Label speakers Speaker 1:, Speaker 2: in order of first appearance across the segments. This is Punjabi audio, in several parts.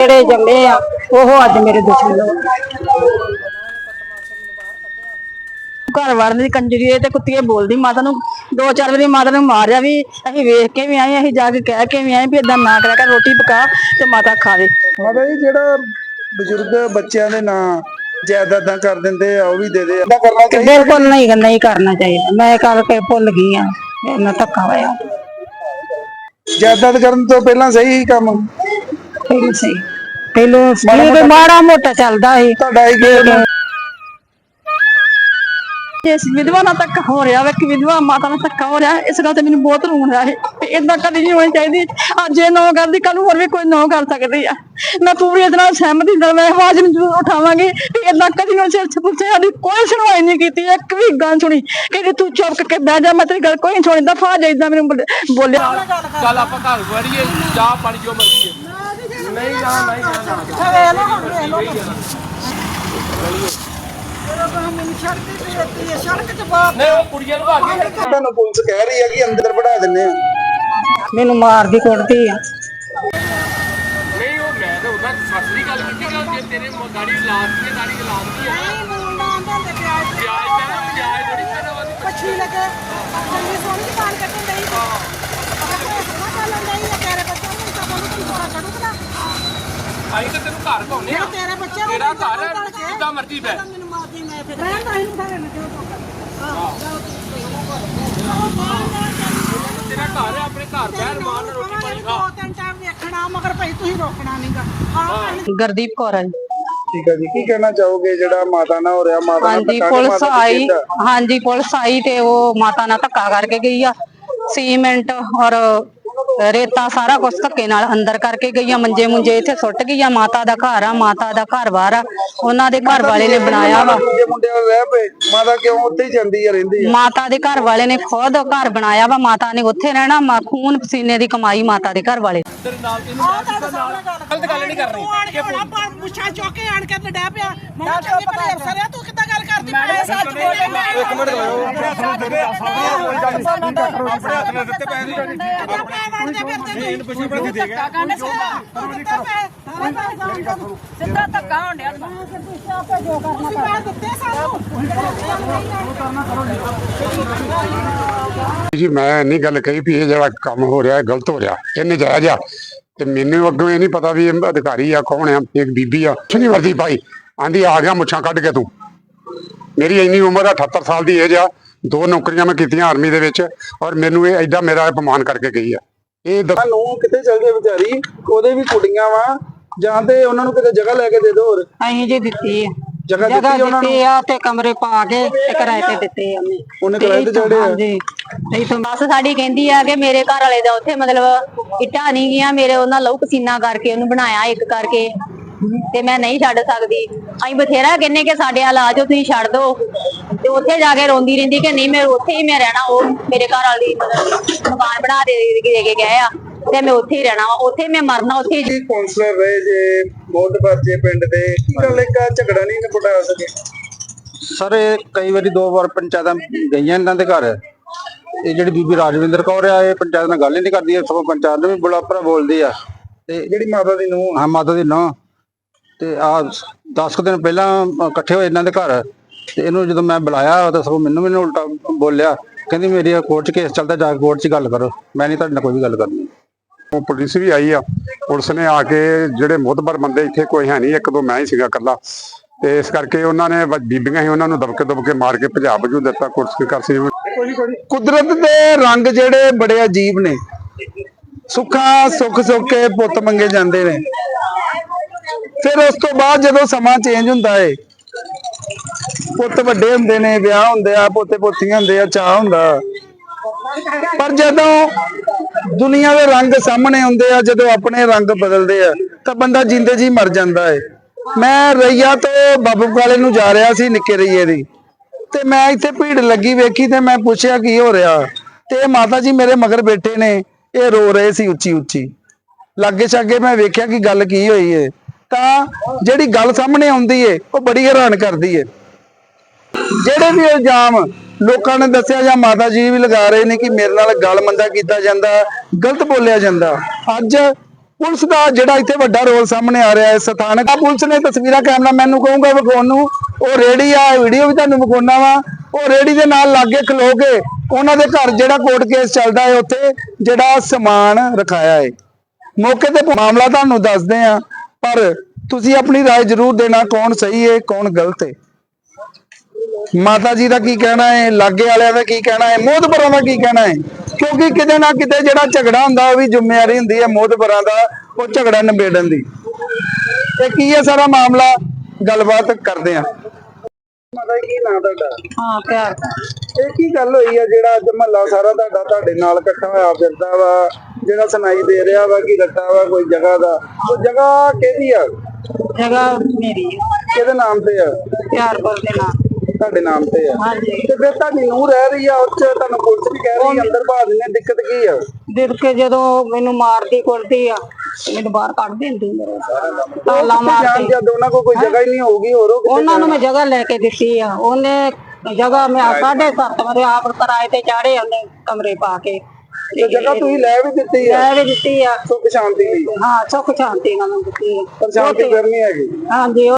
Speaker 1: ਜਿਹੜੇ ਜੰਮੇ ਆ ਉਹ ਅੱਜ ਮੇਰੇ ਦੁਸ਼ਮਣ ਹੋ ਘਰ ਵੜਨ ਦੀ ਕੰਜਰੀ ਇਹ ਤੇ ਕੁੱਤੀਏ ਬੋਲਦੀ ਮਾਤਾ ਨੂੰ ਦੋ ਚਾਰ ਵਾਰੀ ਮਾਤਾ ਨੂੰ ਮਾਰਿਆ ਵੀ ਅਸੀਂ ਵੇਖ ਕੇ ਵੀ ਆਏ ਅਸੀਂ ਜਾ ਕੇ ਕਹਿ ਕੇ ਵੀ ਆਏ ਵੀ ਇਦਾਂ ਨਾ ਕਰਿਆ ਕਰ ਰੋਟੀ ਪਕਾ ਤੇ ਮਾਤਾ ਖਾਵੇ
Speaker 2: ਮਾਤਾ ਜੀ ਜਿਹੜਾ ਬਜ਼ੁਰਗ ਬੱਚਿਆਂ ਦੇ ਨਾਂ ਜਾਇਦਾਦਾਂ ਕਰ ਦਿੰਦੇ ਆ ਉਹ ਵੀ ਦੇ ਦੇ ਕਰਨਾ
Speaker 1: ਬਿਲਕੁਲ ਨਹੀਂ ਨਹੀਂ ਕਰਨਾ ਚਾਹੀਦਾ। ਮੈਂ ਕਰਕੇ ਭੁੱਲ ਗਈ ਆ ਨਾਲ ਧੱਕਾ ਹੋਇਆ।
Speaker 2: ਜਾਇਦਾਦ ਕਰਨ ਤੋਂ ਪਹਿਲਾਂ ਸਹੀ ਹੀ ਕੰਮ
Speaker 1: ਸਹੀ। ਪਹਿਲਾਂ ਸੀ ਮਾੜਾ ਮੋਟਾ ਚੱਲਦਾ ਸੀ।
Speaker 2: ਤੁਹਾਡਾ ਇਹ ਕੀ
Speaker 1: ਇਸ ਵਿਧਵਾ ਨਾਲ ਧੱਕਾ ਹੋ ਰਿਹਾ ਵਾ ਕਿ ਵਿਧਵਾ ਮਾਤਾ ਨਾਲ ਧੱਕਾ ਹੋ ਰਿਹਾ ਇਸ ਗੱਲ ਤੇ ਮੈਨੂੰ ਬਹੁਤ ਰੋਣ ਰਿਹਾ ਹੈ ਤੇ ਇਦਾਂ ਕਦੀ ਨਹੀਂ ਹੋਣੀ ਚਾਹੀਦੀ। ਅੱਜ ਇਹ ਨੋ ਕਰਦੀ ਕੱਲ ਨੂੰ ਹੋਰ ਵੀ ਕੋਈ ਨੋ ਕਰ ਸਕਦੀ ਆ। ਮੈਂ ਪੂਰੀ ਇਹਦੇ ਨਾਲ ਸਹਿਮਤੀ ਨਾਲ ਮੈਂ ਆਵਾਜ਼ ਨੂੰ ਜ਼ਰੂਰ ਉਠਾਵਾਂਗੀ ਤੇ ਇਦਾਂ ਕਦੀ ਨਹੀਂ ਸਿਰ ਪੁੱਛੇ ਸਾਡੀ ਕੋਈ ਸੁਣਵਾਈ ਨਹੀਂ ਕੀਤੀ ਇੱਕ ਵੀ ਗੱਲ ਸੁਣੀ ਕਿ ਤੂੰ ਚੁੱਪ ਕਰਕੇ ਬਹਿ ਜਾ ਮੈਂ ਤੇਰੀ ਗੱਲ ਕੋਈ ਨਹੀਂ ਸੁਣਦਾ। ਫਾ ਜਾਈਦਾ ਮੈਨੂੰ ਬੋਲ- ਬੋਲਿਆ।
Speaker 3: ਚੱਲ ਆਪਾਂ ਘਰ ਵੜੀਏ ਚਾਹ ਪਾਣੀ ਜੋ ਮਰਜ਼ੀ ਹੈ ਨਹੀਂ ਨਾ ਨਹੀਂ ਨਾ ਨਹੀਂ ਉਹ ਕੁੜੀਆਂ ਨੂੰ ਆ ਗਈ
Speaker 2: ਤੁਹਾਨੂੰ ਪੁਲਿਸ ਕਹਿ ਰਹੀ ਹੈ ਕਿ ਅੰਦਰ ਵੜਾ ਦਿੰਨੇ ਆ।
Speaker 1: ਮੈਨੂੰ ਮਾਰਦੀ ਕੁੱਟਦੀ ਆ।
Speaker 3: ਨਹੀਂ ਉਹ ਮੈਂ ਤਾਂ ਉਹਦਾ ਸੱਚੀ ਗੱਲ ਕੀਤੀ ਕਿ ਜੇ ਤੇਰੇ ਮੋ ਦਾੜੀ ਲਾਤੀ ਹੈ ਦਾੜੀ ਲਾਤੀ ਹੈ ਵਿਆਜ ਪੈਣਾ ਵਿਆਜ ਥੋੜੀ ਪੈਣਾ ਵਾ
Speaker 4: ਪੱਛੀ ਲੱਗੇ। ਚੰਗੀ ਸੋਹਣੀ ਦੁਕਾਨ ਕੱਟਣ ਸੀ। ਅਗਰ ਕੋਈ ਸੋਹਣਾ ਚੱਲਣ ਡਈ ਆ ਤੇਰੇ ਬੱਚੇ ਨੂੰ ਤਾਂ ਤੁਹਾਨੂੰ ਕੀ ਪਤਾ
Speaker 3: ਅਸੀਂ ਤਾਂ ਤੈਨੂੰ ਘਰ ਘਾਉਨੇ ਆ।
Speaker 4: ਤੇਰੇ ਬੱਚੇ ਨੂੰ
Speaker 3: ਤੇਰਾ ਘਰ ਹੈ ਜਿੱਦਾਂ ਮਰਜ਼ੀ ਬੈ
Speaker 4: ਮੈਨੂੰ ਮਾਰਦੀ ਮੈਂ ਫਿਰ ਮੈਂ ਤਾਂ ਇਹਨੂੰ ਸਾਰੇ ਨੱਚੋ
Speaker 3: ਤੇਰਾ ਘਰ ਹੈ ਆਪਣੇ ਘਰ ਬਹਿ ਰਮਾਨ ਨਾਲ ਰੋਟੀ ਪਾਣੀ ਖਾ
Speaker 4: ਦੋ ਤਿੰਨ ਟਾਈਮ ਵੇਖਣਾ ਮਗਰ ਭਈ ਤੁਸੀਂ ਰੋਕਣਾ ਨਹੀਂਗਾ ਹਾਂ
Speaker 1: ਗਰਦੀਪ ਕੌਰ ਜੀ।
Speaker 2: ਠੀਕ ਹੈ ਜੀ ਕੀ ਕਹਿਣਾ ਚਾਹੋਗੇ? ਜਿਹੜਾ ਮਾਤਾ ਨਾਲ ਹੋ ਰਿਹਾ ਮਾਤਾ ਨਾਲ
Speaker 1: ਹਾਂਜੀ
Speaker 2: ਧੱਕਾ ਕਿ
Speaker 1: ਪੁਲਿਸ
Speaker 2: ਮਾਤਾ ਦੀ
Speaker 1: ਆਈ।
Speaker 2: ਜਿੱਦ ਆ?
Speaker 1: ਹਾਂਜੀ ਪੁਲਿਸ ਆਈ ਤੇ ਉਹ ਮਾਤਾ ਨਾਲ ਧੱਕਾ ਕਰਕੇ ਗਈ ਆ। ਸੀਮੈਂਟ ਔਰ ਰੇਤਾ ਸਾਰਾ ਕੁਝ ਧੱਕੇ ਨਾਲ ਅੰਦਰ ਕਰਕੇ ਗਈ ਆ ਮੰਜੇ ਮੁੰਜੇ ਇੱਥੇ ਸੁੱਟ ਗਈ ਆ ਮਾਤਾ ਦਾ ਘਰ ਆ ਮਾਤਾ ਦਾ ਘਰ ਬਾਹਰ ਆ ਉਹਨਾਂ ਦੇ ਘਰ ਵਾਲੇ ਨੇ ਬਣਾਇਆ ਵਾ।
Speaker 2: ਦੂਜੇ ਮੁੰਡੇ ਨਾਲ ਰਹਿ ਪਏ ਮਾਤਾ ਕਿਉਂ ਉੱਥੇ ਹੀ ਜਾਂਦੀ ਆ ਰਹਿੰਦੀ ਆ?
Speaker 1: ਮਾਤਾ ਦੇ ਘਰ ਵਾਲੇ ਨੇ ਖੁਦ ਘਰ ਬਣਾਇਆ ਵਾ ਮਾਤਾ ਨੇ ਉੱਥੇ ਰਹਿਣਾ ਮਾ- ਖੂਨ ਪਸੀਨੇ ਦੀ ਕਮਾਈ ਮਾਤਾ ਦੇ ਘਰ ਵਾਲੇ
Speaker 3: ਤੇਰੇ ਨਾਲ ਤੈਨੂੰ ਮੈਂ ਕਿੱਦਾਂ ਨਾਲ ਗਲਤ ਗੱਲ ਨਹੀਂ ਕਰਨੀ।
Speaker 4: ਤੂੰ ਆਣ ਕੇ ਹੁਣ ਆਪਾਂ ਮੁੱਛਾਂ ਚੁੱਕ ਕੇ ਆਣ ਕੇ ਤੇ ਡੈ ਪਿਆ। ਮੈਂ ਚੰਗੀ ਭਲੇ ਅਫਸਰ ਆ ਤੂੰ ਗੱਲ
Speaker 5: ਸਿੱਧਾ ਧੱਕਾ ਹੋਣ ਡਿਆ
Speaker 6: ਜੀ ਮੈਂ ਨਹੀਂ ਗੱਲ ਕਹੀ ਵੀ ਇਹ ਜਿਹੜਾ ਕੰਮ ਹੋ ਰਿਹਾ ਹੈ ਗਲਤ ਹੋ ਰਿਹਾ। ਇਹ ਨਜਾਇਜ਼ ਆ। ਤੇ ਮੈਨੂੰ ਅੱਗੋਂ ਇਹ ਨਹੀਂ ਪਤਾ ਵੀ ਇਹ ਅਧਿਕਾਰੀ ਆ ਕੌਣ ਆ ਇੱਕ ਬੀਬੀ ਆ। ਕੁਛ ਨਹੀਂ ਵਰਦੀ ਭਾਈ ਆਂਦੀ ਆ ਗਿਆ ਮੁੱਛਾਂ ਕੱਢ ਕੇ ਤੂੰ। ਮੇਰੀ ਇੰਨੀ ਉਮਰ ਆ 78 ਸਾਲ ਦੀ ਏਜ ਆ ਦੋ ਨੌਕਰੀਆਂ ਮੈਂ ਕੀਤੀਆਂ ਆਰਮੀ ਦੇ ਵਿੱਚ ਔਰ ਮੈਨੂੰ ਇਹ ਐਡਾ ਮੇਰਾ ਅਪਮਾਨ ਕਰਕੇ ਗਈ ਆ। ਇਹ ਦੱਸ-
Speaker 2: ਨੂੰ ਕਿਤੇ ਚਲ ਗਏ ਵਿਚਾਰੀ? ਉਹਦੇ ਵੀ ਕੁੜੀਆਂ ਵਾ ਜਾਂ ਤੇ ਉਹਨਾਂ ਨੂੰ ਕਿਤੇ ਜਗ੍ਹਾ ਲੈ ਕੇ ਦੇ ਹੋਰ?
Speaker 1: ਅਸੀਂ ਜੀ ਦਿੱਤੀ ਆ।
Speaker 2: ਜਗ੍ਹਾ
Speaker 1: ਜਗ੍ਹਾ
Speaker 2: ਦਿੱਤੀ ਉਹਨਾਂ ਨੂੰ?
Speaker 1: ਦਿੱਤੀ ਆ ਤੇ ਕਮਰੇ ਪਾ ਕੇ ਤੇ ਕਿਰਾਏ ਤੇ ਦਿੱਤੇ ਆ ਉਹਨੇ।
Speaker 2: ਉਹਨੇ ਕਿਰਾਏ ਤੇ ਚੜ੍ਹੇ ਆ
Speaker 1: ਹਾਂਜੀ। ਤੇ ਇੱਥੋਂ
Speaker 5: ਬਸ ਸਾਡੀ ਕਹਿੰਦੀ ਆ ਕਿ ਮੇਰੇ ਘਰ ਵਾਲੇ ਦਾ ਉੱਥੇ ਮਤਲਬ ਇੱਟਾਂ ਨਹੀਂ ਗਈਆਂ ਮੇਰੇ ਉਹਨਾਂ ਲਹੂ ਪਸੀਨਾ ਕਰਕੇ ਉਹਨੂੰ ਬਣਾਇਆ ਇੱਕ ਕਰਕੇ। ਤੇ ਮੈਂ ਨਹੀਂ ਛੱਡ ਸਕਦੀ। ਅਸੀਂ ਬਥੇਰਾ ਕਹਿੰਨੇ ਕਿ ਸਾਡੇ ਹਾਲ ਆ ਜਾਓ ਤੁਸੀਂ ਛੱਡ ਦਿਓ ਤੇ ਉੱਥੇ ਜਾ ਕੇ ਰੋਂਦੀ ਰਹਿੰਦੀ ਕਿ ਨਹੀਂ ਮੈਂ ਉੱਥੇ ਹੀ ਮੈਂ ਰਹਿਣਾ ਉਹ ਮੇਰੇ ਘਰ ਵਾਲੀ ਮਤਲਬ ਮਕਾਨ ਬਣਾ ਦੇ ਦੇ ਕੇ ਗਏ ਆ। ਤੇ ਮੈਂ ਉੱਥੇ ਹੀ ਰਹਿਣਾ ਵਾ ਉੱਥੇ ਮੈਂ ਮਰਨਾ ਉੱਥੇ ਹੀ
Speaker 2: ਕੀ ਕਾਉਂਸਲਰ ਰਹੇ ਜੇ ਬਹੁਤ ਬੱਚੇ ਪਿੰਡ ਦੇ ਕੀ ਗੱਲ ਇੱਕ ਝਗੜਾ ਨਹੀਂ ਨਿਪਟਾ ਸਕੇ?
Speaker 7: ਸਰ ਇਹ ਕਈ ਵਾਰੀ ਦੋ ਵਾਰ ਪੰਚਾਇਤਾਂ ਗਈਆਂ ਇਹਨਾਂ ਦੇ ਘਰ। ਇਹ ਜਿਹੜੀ ਬੀਬੀ ਰਾਜਵਿੰਦਰ ਕੌਰ ਆ ਇਹ ਪੰਚਾਇਤ ਨਾਲ ਗੱਲ ਹੀ ਨਹੀਂ ਕਰਦੀ ਇਹ ਸਗੋਂ ਪੰਚਾਇਤ ਨੂੰ ਵੀ ਬੜਾ ਭਰਾ ਬੋਲਦੀ ਆ। ਤੇ
Speaker 2: ਜਿਹੜੀ ਮਾਤਾ ਦੀ ਨੂੰ
Speaker 7: ਹਾਂ ਮਾਤਾ ਦੀ ਨਾਂ ਤੇ ਆ 10 ਕੁ ਦਿਨ ਪਹਿਲਾਂ ਇਕੱਠੇ ਹੋਏ ਇਹਨਾਂ ਦੇ ਘਰ। ਤੇ ਇਹਨੂੰ ਜਦੋਂ ਮੈਂ ਬੁਲਾਇਆ ਤਾਂ ਸਗੋਂ ਮੈਨੂੰ ਮੈਨੂੰ ਉਲਟਾ ਬੋਲਿਆ, ਕਹਿੰਦੀ ਮੇਰੀ ਕੋਰਟ 'ਚ ਕੇਸ ਚੱਲਦਾ, ਜਾ ਕੋਰਟ 'ਚ ਗੱਲ ਕਰੋ। ਮੈਂ ਨਹੀਂ ਤੁਹਾਡੇ ਨਾਲ ਕੋਈ ਵੀ ਗੱਲ ਕਰਨੀ।
Speaker 6: ਉਹ ਪੁਲਿਸ ਵੀ ਆਈ ਆ। ਪੁਲਿਸ ਨੇ ਆ ਕੇ ਜਿਹੜੇ ਮੁੱਦਬਰ ਬੰਦੇ ਇੱਥੇ ਕੋਈ ਹੈ ਨਹੀਂ, ਇੱਕ ਦੋ ਮੈਂ ਹੀ ਸੀਗਾ ਇਕੱਲਾ। ਤੇ ਇਸ ਕਰਕੇ ਉਹਨਾਂ ਨੇ ਬੀਬੀਆਂ ਹੀ ਉਹਨਾਂ ਨੂੰ ਦਬਕੇ ਦਬਕੇ ਮਾਰ ਕੇ ਭਜਾ ਭਜੂ ਦਿੱਤਾ ਕੁਰਸੀ ਕਰਸੀ
Speaker 2: ਕੁਦਰਤ ਦੇ ਰੰਗ ਜਿਹੜੇ ਬੜੇ ਅਜੀਬ ਨੇ। ਸੁੱਖਾਂ ਸੁੱਖ ਸੁੱਖ ਕੇ ਪੁੱਤ ਮੰਗੇ ਜਾਂਦੇ ਨੇ। ਫਿਰ ਉਸ ਤੋਂ ਬਾਅਦ ਜਦੋਂ ਸਮਾਂ ਚੇਂਜ ਹੁੰਦਾ ਏ, ਪੁੱਤ ਵੱਡੇ ਹੁੰਦੇ ਨੇ, ਵਿਆਹ ਹੁੰਦੇ ਆ, ਪੋਤੇ ਪੋਤੀਆਂ ਹੁੰਦੇ ਆ ਚਾਹ ਹੁੰਦਾ। ਪਰ ਜਦੋਂ ਦੁਨੀਆ ਦੇ ਰੰਗ ਸਾਹਮਣੇ ਹੁੰਦੇ ਆ, ਜਦੋਂ ਆਪਣੇ ਰੰਗ ਬਦਲਦੇ ਆ, ਤਾਂ ਬੰਦਾ ਜਿੰਦੇ ਜੀ ਮਰ ਜਾਂਦਾ ਏ। ਮੈਂ ਰਈਆ ਤੋਂ ਬਾਬੂ ਕਾਲੇ ਨੂੰ ਜਾ ਰਿਹਾ ਸੀ, ਨਿੱਕੇ ਰਈਏ ਦੀ। ਤੇ ਮੈਂ ਇੱਥੇ ਭੀੜ ਲੱਗੀ ਵੇਖੀ ਤੇ ਮੈਂ ਪੁੱਛਿਆ, ਕੀ ਹੋ ਰਿਹਾ? ਤੇ ਇਹ ਮਾਤਾ ਜੀ ਮੇਰੇ ਮਗਰ ਬੈਠੇ ਨੇ, ਇਹ ਰੋ ਰਹੇ ਸੀ ਉੱਚੀ ਉੱਚੀ ਲਾਗੇ ਛਾਗੇ ਮੈਂ ਵੇਖਿਆ ਕਿ ਗੱਲ ਕੀ ਹੋਈ ਏ। ਤਾਂ ਜਿਹੜੀ ਗੱਲ ਸਾਹਮਣੇ ਆਉਂਦੀ ਏ, ਉਹ ਬੜੀ ਹੈਰਾਨ ਕਰਦੀ ਏ। ਜਿਹੜੇ ਵੀ ਇਲਜ਼ਾਮ ਲੋਕਾਂ ਨੇ ਦੱਸਿਆ ਜਾਂ ਮਾਤਾ ਜੀ ਵੀ ਲਗਾ ਰਹੇ ਨੇ ਕਿ ਮੇਰੇ ਨਾਲ ਗੱਲ ਮੰਦਾ ਕੀਤਾ ਜਾਂਦਾ, ਗਲਤ ਬੋਲਿਆ ਜਾਂਦਾ, ਅੱਜ ਪੁਲਿਸ ਦਾ ਜਿਹੜਾ ਇੱਥੇ ਵੱਡਾ ਰੋਲ ਸਾਹਮਣੇ ਆ ਰਿਹਾ ਹੈ, ਸਥਾਨਕ ਪੁਲਿਸ ਨੇ ਤਸਵੀਰਾਂ ਕੈਮਰਾਮੈਨ ਨੂੰ ਕਹੂੰਗਾ, ਵਿਖਾਉਣ ਨੂੰ, ਉਹ ਰੇੜੀ ਆ, ਵੀਡੀਓ ਵੀ ਤੁਹਾਨੂੰ ਵਿਖਾਉਣਾ ਵਾ, ਉਹ ਰੇੜੀ ਦੇ ਨਾਲ ਲਾਗੇ ਖਲੋ ਕੇ ਉਹਨਾਂ ਦੇ ਘਰ ਜਿਹੜਾ ਕੋਰਟ ਕੇਸ ਚੱਲਦਾ ਹੈ, ਉੱਥੇ ਜਿਹੜਾ ਸਮਾਨ ਰਖਾਇਆ ਹੈ। ਮੌਕੇ ਤੇ ਮਾਮਲਾ ਤੁਹਾਨੂੰ ਦੱਸਦੇ ਆ ਪਰ ਤੁਸੀਂ ਆਪਣੀ رائے ਜ਼ਰੂਰ ਦੇਣਾ ਕੌਣ ਸਹੀ ਹੈ ਕੌਣ ਗਲਤ ਹੈ ਮਾਤਾ ਜੀ ਦਾ ਕੀ ਕਹਿਣਾ ਹੈ ਲਾਗੇ ਵਾਲਿਆਂ ਦਾ ਕੀ ਕਹਿਣਾ ਹੈ ਮੋਹਤਬਰਾਂ ਦਾ ਕੀ ਕਹਿਣਾ ਹੈ ਕਿਉਂਕਿ ਕਿਤੇ ਨਾ ਕਿਤੇ ਜਿਹੜਾ ਝਗੜਾ ਹੁੰਦਾ ਉਹ ਵੀ ਜ਼ਿੰਮੇਵਾਰੀ ਹੁੰਦੀ ਹੈ ਮੋਹਤਬਰਾਂ ਦਾ ਉਹ ਝਗੜਾ ਨਿਬੇੜਨ ਦੀ ਇਹ ਕੀ ਹੈ ਸਾਰਾ ਮਾਮਲਾ ਗੱਲਬਾਤ ਕਰਦੇ ਆ ਮਾਤਾ ਜੀ, ਕੀ ਨਾਂ ਤੁਹਾਡਾ?
Speaker 1: ਹਾਂ ਪਿਆਰ
Speaker 2: ਇਹ ਕੀ ਗੱਲ ਹੋਈ ਆ ਜਿਹੜਾ ਅੱਜ ਮਹੱਲਾ ਸਾਰਾ ਤੁਹਾਡਾ ਤੁਹਾਡੇ ਨਾਲ ਇਕੱਠਾ ਹੋਇਆ ਫਿਰਦਾ ਵਾ? ਜਿਹੜਾ ਸੁਣਾਈ ਦੇ ਰਿਹਾ ਵਾ ਕਿ ਰੱਟਾ ਵਾ ਕੋਈ ਜਗ੍ਹਾ ਦਾ? ਉਹ ਜਗ੍ਹਾ ਕਿਹਦੀ ਆ?
Speaker 1: ਜਗ੍ਹਾ ਮੇਰੀ
Speaker 2: ਕਿਹਦੇ ਨਾਮ ਤੇ ਆ?
Speaker 1: ਪਿਆਰਪੁਰ ਦੇ ਨਾਲ
Speaker 2: ਤੁਹਾਡੇ ਨਾਮ ਤੇ ਆ।
Speaker 1: ਹਾਂਜੀ।
Speaker 2: ਤੇ ਫਿਰ ਤੁਹਾਡੀ ਨੂੰ ਰਹਿ ਰਹੀ ਆ ਉੱਚ ਤੁਹਾਨੂੰ ਪੁਲਿਸ ਵੀ ਕਹਿ ਰਹੀ ਆ, ਅੰਦਰ ਬਾਹਰ ਨੇ ਦਿੱਕਤ ਕੀ ਆ?
Speaker 1: ਦਿਲ ਕੇ ਜਦੋਂ ਮੈਨੂੰ ਮਾਰਦੀ ਕੁੱਟਦੀ ਆ ਮੈਨੂੰ ਬਾਹਰ ਕੱਢ ਦਿੰਦੀ ਮੇਰੇ। ਤਾਲਾ ਮਾਰ
Speaker 2: ਜਾਣ
Speaker 1: ਕੇ
Speaker 2: ਜਦ ਉਹਨਾਂ ਕੋਲ ਕੋਈ ਜਗ੍ਹਾ ਹੀ ਨਹੀਂ ਹੋਊਗੀ ਹੋਰ ਉਹ ਕਿੱਥੇ
Speaker 1: ਉਹਨਾਂ ਨੂੰ ਮੈਂ ਜਗ੍ਹਾ ਲੈ ਕੇ ਦਿੱਤੀ ਆ। ਉਹਨੇ ਜਗ੍ਹਾ ਮੈਂ ਸਾਢੇ ਸੱਤ ਵਜੇ ਆਪ ਕਿਰਾਏ ਤੇ ਚਾੜੇ ਉਹਨੇ ਕਮਰੇ ਪਾ ਕੇ।
Speaker 2: ਤੇ ਜਗ੍ਹਾ ਤੁਸੀਂ ਲੈ ਵੀ ਦਿੱਤੀ ਆ?
Speaker 1: ਲੈ ਵੀ ਦਿੱਤੀ ਆ।
Speaker 2: ਸੁੱਖ ਸ਼ਾਂਤੀ ਲਈ?
Speaker 1: ਹਾਂ ਸੁੱਖ ਸ਼ਾਂਤੀ ਨਾਲ ਦਿੱਤੀ ਆ।
Speaker 2: ਪਰ ਸ਼ਾਂਤੀ ਕਰਨੀ ਹੈਗੀ।
Speaker 1: ਹਾਂਜੀ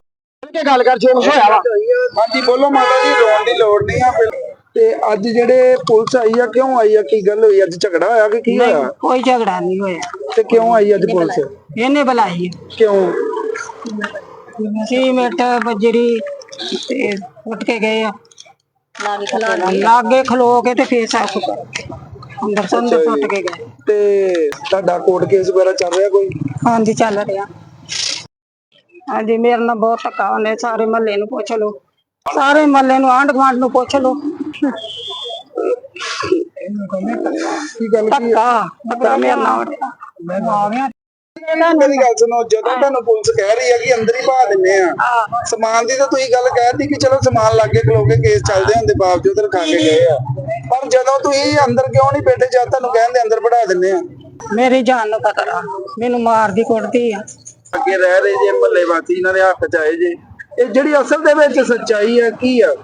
Speaker 2: ਕੇ ਗੱਲ ਕਰ ਚੇਂਜ ਹੋਇਆ ਵਾ। ਹਾਂਜੀ ਬੋਲੋ ਮਾਤਾ ਜੀ ਰੋਣ ਦੀ ਲੋੜ ਨਹੀਂ ਆ ਤੇ ਅੱਜ ਜਿਹੜੇ ਪੁਲਿਸ ਆਈ ਆ ਕਿਉਂ ਆਈ ਆ? ਕੀ ਗੱਲ ਹੋਈ? ਅੱਜ ਝਗੜਾ ਹੋਇਆ ਕਿ ਕੀ ਹੋਇਆ?
Speaker 1: ਕੋਈ ਝਗੜਾ ਨਹੀਂ ਹੋਇਆ।
Speaker 2: ਤੇ ਕਿਉਂ ਆਈ ਅੱਜ ਪੁਲਿਸ?
Speaker 1: ਇਹਨੇ ਬੁਲਾਈ।
Speaker 2: ਕਿਉਂ?
Speaker 1: ਸੀਮੈਂਟ ਬਜਰੀ ਤੇ ਉੱਠ ਕੇ ਗਏ ਆ। ਲਾਗੇ ਖਲੋ ਕੇ ਤੇ ਫੇਰ ਸਾਫ਼ ਕਰ ਅੰਦਰ ਸੰਦਰ ਸੁੱਟ ਕੇ ਗਏ।
Speaker 2: ਤੇ ਤੁਹਾਡਾ ਕੋਰਟ ਕੇਸ ਵਗੈਰਾ ਚੱਲ ਰਿਹਾ ਕੋਈ?
Speaker 1: ਹਾਂਜੀ ਚੱਲ ਰਿਹਾ। ਹਾਂਜੀ ਮੇਰੇ ਨਾਲ ਬਹੁਤ ਧੱਕਾ ਉਹਨੇ ਸਾਰੇ ਮਹੱਲੇ ਨੂੰ ਪੁੱਛ ਲਓ। ਸਾਰੇ ਮਹੱਲੇ ਨੂੰ ਆਂਢ ਗੁਆਂਢ ਨੂੰ ਪੁੱਛ ਲਓ।
Speaker 2: ਕੀ ਗੱਲ ਕੀ
Speaker 1: ਧੱਕਾ ਧੱਕਾ ਮੇਰੇ ਨਾਲ। ਹੋ ਰਿਹਾ ਮੈਂ ਆ ਗਿਆ
Speaker 2: ਮੇਰੀ ਗੱਲ ਸੁਣੋ ਜਦੋਂ ਤੁਹਾਨੂੰ ਪੁਲਿਸ ਕਹਿ ਰਹੀ ਹੈ ਕਿ ਅੰਦਰ ਹੀ ਪਾ ਦਿੰਨੇ ਆ ਸਮਾਨ ਦੀ ਤਾਂ ਤੁਸੀਂ ਗੱਲ ਕਹਿਤੀ ਕਿ ਚਲੋ ਸਮਾਨ ਲੱਗੇ ਖਲੋ ਕੇ ਕੇਸ ਚੱਲਦੇ ਹੁੰਦੇ ਬਾਵਜੂਦ ਰਖਾ ਕੇ ਗਏ ਆ। ਪਰ ਜਦੋਂ ਤੁਸੀਂ ਅੰਦਰ ਕਿਉਂ ਨਹੀਂ ਬੈਠੇ ਜਦ ਤੁਹਾਨੂੰ ਕਹਿੰਦੇ ਅੰਦਰ ਵੜਾ ਦਿੰਨੇ ਆ।
Speaker 1: ਮੇਰੀ ਜਾਨ ਨੂੰ ਖਤਰਾ ਮੈਨੂੰ ਮਾਰਦੀ ਕੁੱਟਦੀ ਆ।
Speaker 2: ਅੱਗੇ ਰਹਿ ਰਹੇ ਜੇ ਮਹੱਲੇ ਵਾਸੀ ਇਹਨਾਂ ਦੇ ਹੱਥ ਚ ਆਏ ਜੇ। ਇਹ ਜਿਹੜੀ ਅਸਲ ਦੇ ਵਿੱਚ ਸੱਚਾਈ ਆ, ਕੀ ਆ?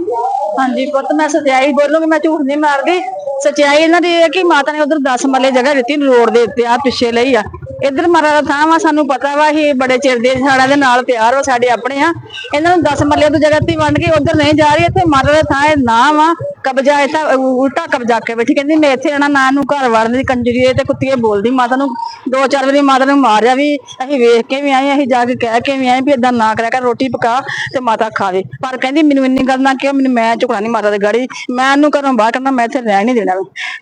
Speaker 1: ਹਾਂਜੀ, ਪੁੱਤ, ਮੈਂ ਸਚਾਈ ਬੋਲੂੰਗੀ, ਮੈਂ ਝੂਠ ਨਹੀਂ ਮਾਰਦੀ। ਸਚਾਈ ਇਹਨਾਂ ਦੀ ਇਹ ਹੈ ਕਿ ਮਾਤਾ ਨੇ ਉਧਰ 10 ਮੱਲੇ ਜਗ੍ਹਾ ਦਿੱਤੀ, ਰੋਡ ਦੇ ਉੱਤੇ ਆ ਪਿੱਛੇ ਲਈ ਆ। ਇੱਧਰ ਮਾਰਾ ਦਾ ਥਾਂ ਵਾ, ਸਾਨੂੰ ਪਤਾ ਵਾ, ਇਹ ਬੜੇ ਚਿਰ ਦੇ ਸਾੜਾ ਦੇ ਨਾਲ ਪਿਆਰ ਵਾ, ਸਾਡੇ ਆਪਣੇ ਆ। ਇਹਨਾਂ ਨੂੰ 10 ਮੱਲੇ ਤੋਂ ਜਗ੍ਹਾ ਤੀ ਵੰਡ ਕੇ ਉਧਰ ਨਹੀਂ ਜਾ ਰਹੀ, ਇੱਥੇ ਮਾਰਾ ਦਾ ਥਾਂ, ਇਹ ਨਾ ਵਾ, ਕਬਜ਼ਾ ਇੱਥੇ ਉਲਟਾ ਕਬਜ਼ਾ ਕੇ ਬੈਠੀ ਕਹਿੰਦੀ ਮੈਂ ਇੱਥੇ ਰਹਿਣਾ, ਨਾ ਨੂੰ ਘਰ ਵੜਨ ਦੀ ਕੰਜਰੀ ਤੇ ਕੁੱਤੀਏ ਬੋਲਦੀ। ਮਾਤਾ ਨੂੰ ਦੋ ਚਾਰ ਵਾਰੀ ਮਾਤਾ ਨੂੰ ਮਾਰਿਆ ਵੀ, ਅਸੀਂ ਵੇਖ ਕੇ ਵੀ ਆਏ, ਅਸੀਂ ਜਾ ਕੇ ਕਹਿ ਕੇ ਵੀ ਆਏ ਵੀ ਇਦਾਂ ਨਾ ਕਰਿਆ ਕਰ, ਰੋਟੀ ਪਕਾ ਤੇ ਮਾਤਾ ਖਾਵੇ। ਪਰ ਕਹਿੰਦੀ ਮੈਨੂੰ ਇੰਨੀ ਗੱਲ ਨਾ ਕਿਉਂ ਮੈਨੂੰ ਮੈਂ ਝੁਕਣਾ ਨਹੀਂ ਮਾਤਾ ਦੇ ਗਾੜੀ। ਮੈਂ ਇਹਨੂੰ ਘਰੋਂ ਬਾਹਰ ਕਰਨਾ ਮੈਂ ਇੱਥੇ ਰਹਿ ਨਹੀਂ ਦੇਣਾ।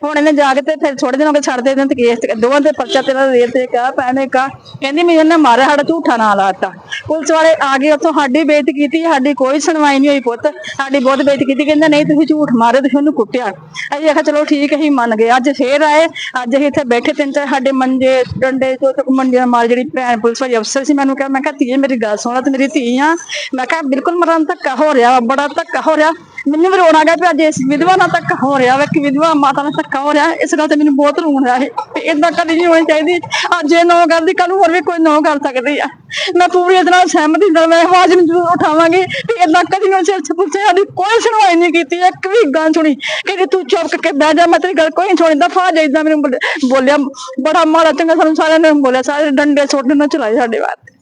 Speaker 1: ਹੁਣ ਇਹਨੇ ਜਾ ਕੇ ਤੇ ਫਿਰ ਥੋੜੇ ਦਿਨ ਹੋ ਗਏ, ਛੱਡ ਦੇ ਦਿਨ ਤੇ ਕੇਸ ਦੋਵਾਂ ਤੇ ਪਰਚਾ ਤੇਰਾ ਰੇਲ ਤੇ ਕਾ ਪੈਣੇ ਕਾ। ਕਹਿੰਦੀ ਮੈਨੂੰ ਇਹਨੇ ਮਾਰਿਆ, ਸਾਡਾ ਝੂਠਾ ਨਾਂ ਲਾਤਾ ਪੁਲਿਸ ਵਾਲੇ ਆ ਗਏ ਉੱਥੋਂ, ਸਾਡੀ ਬੇਇੱਜ਼ਤੀ ਕੀਤੀ, ਸਾਡੀ ਕੋਈ ਸੁਣਵਾਈ ਨਹੀਂ ਹੋਈ ਪੁੱਤ। ਸਾਡੀ ਬਹੁਤ ਬੇਇੱਜ਼ਤੀ ਕੀਤੀ, ਕਹਿੰਦੇ ਨਹੀਂ ਤੁਸੀਂ ਝੂਠ ਮਾਰੇ, ਤੁਸੀਂ ਉਹਨੂੰ ਕੁੱਟਿਆ। ਅਸੀਂ ਆਖਿਆ, ਚਲੋ ਠੀਕ ਹੈ, ਅਸੀਂ ਮੰਨ ਗਏ। ਅੱਜ ਫੇਰ ਆਏ, ਅੱਜ ਅਸੀਂ ਇੱਥੇ ਬੈਠੇ, ਤਿੰਨ ਚਾਰ ਸਾਡੇ ਮੰਜੇ, ਡੰਡੇ ਤੋਂ ਤੱਕ ਮੰਜੇ ਮਾਰ ਜਿਹੜੀ ਭੈਣ ਪੁਲਿਸ ਵਾਲੀ ਅਫਸਰ ਸੀ, ਮੈਨੂੰ ਕਿਹਾ, ਮੈਂ ਕਿਹਾ, ਧੀਏ, ਮੇਰੀ ਗੱਲ ਸੁਣ, ਤੇ ਮੇਰੀ ਧੀ ਆ। ਮੈਂ ਕਿਹਾ, ਬਿਲਕੁਲ ਮਰਨ ਧੱਕਾ ਹੋ ਰਿਹਾ ਬੜਾ ਧੱਕਾ ਹੋ ਰਿਹਾ। ਮੈਨੂੰ ਵੀ ਰੋਣਾ ਗਿਆ ਵੀ ਅੱਜ ਇਸ ਵਿਧਵਾ ਨਾਲ ਧੱਕਾ ਹੋ ਰਿਹਾ ਵਾ ਕਿ ਵਿਧਵਾ ਮਾਤਾ ਨਾਲ ਧੱਕਾ ਹੋ ਰਿਹਾ, ਇਸ ਗੱਲ ਤੇ ਮੈਨੂੰ ਬਹੁਤ ਰੋਣ ਰਿਹਾ ਹੈ ਤੇ ਇਦਾਂ ਕਦੀ ਨਹੀਂ ਹੋਣੀ ਚਾਹੀਦੀ। ਅੱਜ ਇਹ ਨੋ ਕਰਦੀ ਕੱਲ ਨੂੰ ਹੋਰ ਵੀ ਕੋਈ ਨੋ ਕਰ ਸਕਦੀ ਆ। ਮੈਂ ਪੂਰੀ ਇਹਦੇ ਨਾਲ ਸਹਿਮਤੀ ਨਾਲ ਮੈਂ ਆਵਾਜ਼ ਨੂੰ ਜ਼ਰੂਰ ਉਠਾਵਾਂਗੀ ਵੀ ਇਦਾਂ ਕਦੀ ਨਹੀਂ ਸਿਰ ਪੁੱਛੇ ਸਾਡੀ ਕੋਈ ਸੁਣਵਾਈ ਨਹੀਂ ਕੀਤੀ, ਇੱਕ ਵੀ ਗੱਲ ਸੁਣੀ। ਕਿ ਤੂੰ ਚੁੱਪ ਕੇ ਬਹਿ ਜਾ, ਮੈਂ ਤੇਰੀ ਗੱਲ ਕੋਈ ਨਹੀਂ ਸੁਣੀ ਦਫਾ ਜਾ ਮੈਨੂੰ ਬੋਲਿਆ- ਬੋਲਿਆ, ਬੜਾ ਮਾੜਾ ਚੰਗਾ ਸਾਨੂੰ ਸਾਰਿਆਂ ਨੇ ਬੋਲਿਆ, ਸਾਰੇ ਡੰਡੇ ਸੁੱਟਦੇ ਨਾਲ ਚਲਾਏ ਸਾਡੇ ਬਾਅਦ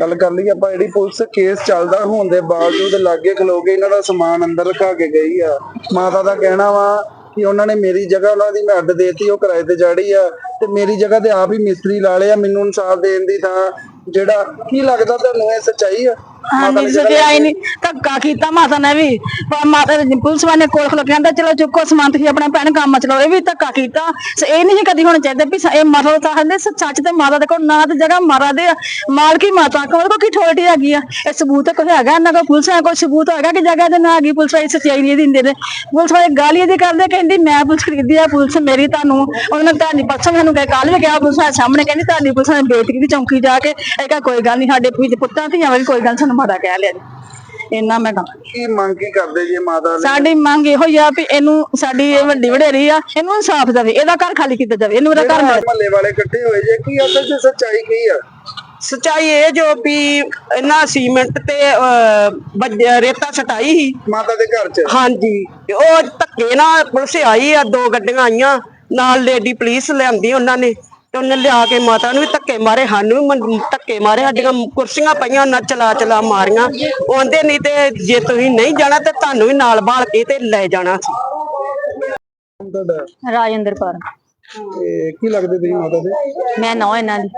Speaker 2: ਗੱਲ ਕਰ ਲਈ ਆਪਾਂ, ਜਿਹੜੀ ਪੁਲਿਸ ਕੇਸ ਚੱਲਦਾ ਹੋਣ ਦੇ ਬਾਵਜੂਦ ਲਾਗੇ ਖਲੋ ਕੇ ਇਹਨਾਂ ਦਾ ਸਮਾਨ ਅੰਦਰ ਰਖਾ ਕੇ ਗਈ ਆ। ਮਾਤਾ ਦਾ ਕਹਿਣਾ ਵਾ ਕਿ ਉਹਨਾਂ ਨੇ ਮੇਰੀ ਜਗ੍ਹਾ ਉਹਨਾਂ ਦੀ ਮੈਂ ਅੱਡ ਦੇਤੀ, ਉਹ ਕਿਰਾਏ ਤੇ ਚਾੜੀ ਆ। ਤੇ ਮੇਰੀ ਜਗ੍ਹਾ ਤੇ ਆਪ ਹੀ ਮਿਸਤਰੀ ਲਾ ਲਿਆ, ਮੈਨੂੰ ਇਨਸਾਫ ਦੇਣ ਦੀ ਥਾਂ। ਜਿਹੜਾ, ਕੀ ਲੱਗਦਾ ਤੁਹਾਨੂੰ ਇਹ ਸੱਚਾਈ ਆ?
Speaker 1: ਹਾਂ ਸਜਾਈ ਨਹੀਂ ਧੱਕਾ ਕੀਤਾ ਮਾਤਾ ਨੇ ਵੀ। ਪਰ ਮਾਤਾ ਦੇ ਪੁਲਿਸ ਵਾਲੇ ਕੋਲ ਖਲੋ ਕੇ ਕਹਿੰਦਾ ਚਲੋ ਚੁੱਕੋ ਸਮਾਨ ਤੁਸੀਂ ਆਪਣਾ ਭੈਣ ਕੰਮ ਚਲਾਓ। ਇਹ ਵੀ ਧੱਕਾ ਕੀਤਾ। ਸ- ਇਹ ਨਹੀਂ ਕਦੀ ਹੋਣਾ ਚਾਹੀਦਾ ਵੀ ਇਹ ਮਰੋ ਤਾਂ ਹੰਦੇ ਸੱਚ ਤੇ ਮਾਤਾ ਦੇ ਕੋਲ ਨਾ ਤੇ ਜਗ੍ਹਾ ਮਾਰਾ ਦੇ ਆ, ਮਾਲਕੀ ਮਾਤਾ ਕੋਲ ਕੋ ਕੀ ਠੋਲਟੀ ਹੈਗੀ ਆ? ਇਹ ਸਬੂਤ ਕੋਈ ਹੈਗਾ? ਇਹਨਾਂ ਕੋਲ ਪੁਲਿਸ ਕੋਲ ਸਬੂਤ ਹੈਗਾ ਕਿ ਜਗ੍ਹਾ ਦੇ ਨਾ ਹੈਗੀ? ਪੁਲਿਸ ਵਾਲੇ ਸੱਚਾਈ ਨਹੀਂ ਦਿੰਦੇ ਨੇ। ਪੁਲਿਸ ਵਾਲੇ ਗਾਲੀ ਇਹਦੀ ਕਰਦੇ ਕਹਿੰਦੀ ਮੈਂ ਪੁਲਿਸ ਖਰੀਦੀ ਆ ਪੁਲਿਸ ਮੇਰੀ ਤੁਹਾਨੂੰ। ਉਹਨਾਂ ਨੇ ਤੁਹਾਡੀ ਪਰਸੋਂ ਮੈਨੂੰ ਕਹੇ ਕੱਲ ਵੀ ਕਿਹਾ ਪੁਲਿਸ ਸਾਹਮਣੇ ਕਹਿੰਦੀ ਤੁਹਾਡੀ ਪੁਲਿਸ ਨੇ ਦੀ ਚੌਂਕੀ ਜਾ ਕੇ। ਇਹ ਕੋਈ ਗੱਲ ਨਹੀਂ ਸਾਡੇ ਪੁੱਤ- ਪੁੱਤਾਂ ਧੀਆਂ ਵਾਲੀ ਕੋਈ ਗੱਲ ਸਾਨੂੰ ਮਾੜਾ ਕਹਿ ਲਿਆ ਜੀ। ਇੰਨਾ ਮੈਂ ਕਹਾਂ।
Speaker 2: ਕੀ ਮੰਗ ਕੀ ਕਰਦੇ ਜੀ ਮਾਤਾ ਨੇ
Speaker 1: ਸਾਡੀ ਮੰਗ ਇਹੋ ਹੀ ਆ ਵੀ ਇਹਨੂੰ ਸਾਡੀ ਇਹ ਵੱਡੀ ਵਡੇਰੀ ਆ ਇਹਨੂੰ ਇਨਸਾਫ ਦੇਵੇ ਇਹਦਾ ਘਰ ਖਾਲੀ ਕੀਤਾ ਜਾਵੇ ਇਹਨੂੰ ਇਹਦਾ ਘਰ ਮਿਲੇ।
Speaker 2: ਮਹੱਲੇ ਵਾਲੇ ਇਕੱਠੇ ਹੋਏ ਜੇ ਕੀ ਅਸਲ 'ਚ ਸੱਚਾਈ ਕੀ ਆ?
Speaker 8: ਸਚਾਈ ਇਹ ਜੋ ਵੀ ਇਹਨਾਂ ਸੀਮੈਂਟ ਤੇ ਅਹ, ਰੇਤਾ ਛਟਾਈ ਸੀ।
Speaker 2: ਮਾਤਾ ਦੇ ਘਰ 'ਚ?
Speaker 8: ਹਾਂਜੀ। ਤੇ ਉਹ ਧੱਕੇ ਨਾਲ ਪੁਲਿਸ ਆਈ ਆ ਦੋ ਗੱਡੀਆਂ ਆਈਆਂ ਨਾਲ ਲੇਡੀ ਪੁਲਿਸ ਲਿਆਂਦੀ ਉਹਨਾਂ ਨੇ। ਤੇ ਉਹਨੇ ਲਿਆ ਕੇ ਮਾਤਾ ਨੂੰ ਵੀ ਧੱਕੇ ਮਾਰੇ ਸਾਨੂੰ ਵੀ ਮਨ- ਧੱਕੇ ਮਾਰੇ ਸਾਡੀਆਂ ਕੁਰਸੀਆਂ ਪਈਆਂ ਉਹਨਾਂ ਚਲਾ ਚਲਾ ਮਾਰੀਆਂ। ਉਹਦੇ ਨਹੀਂ ਤੇ ਜੇ ਤੁਸੀਂ ਨਹੀਂ ਜਾਣਾ ਤੇ ਤੁਹਾਨੂੰ ਵੀ ਨਾਲ ਬਾਲ ਕੇ ਤੇ ਲੈ ਜਾਣਾ ਸੀ।
Speaker 2: ਤੁਹਾਡਾ
Speaker 5: ਰਾਜਿੰਦਰ ਕੌਰ।
Speaker 2: ਤੇ ਕੀ ਲੱਗਦੇ ਤੁਸੀਂ ਮਾਤਾ ਦੇ?
Speaker 5: ਮੈਂ ਨੌ ਇਹਨਾਂ ਦੀ।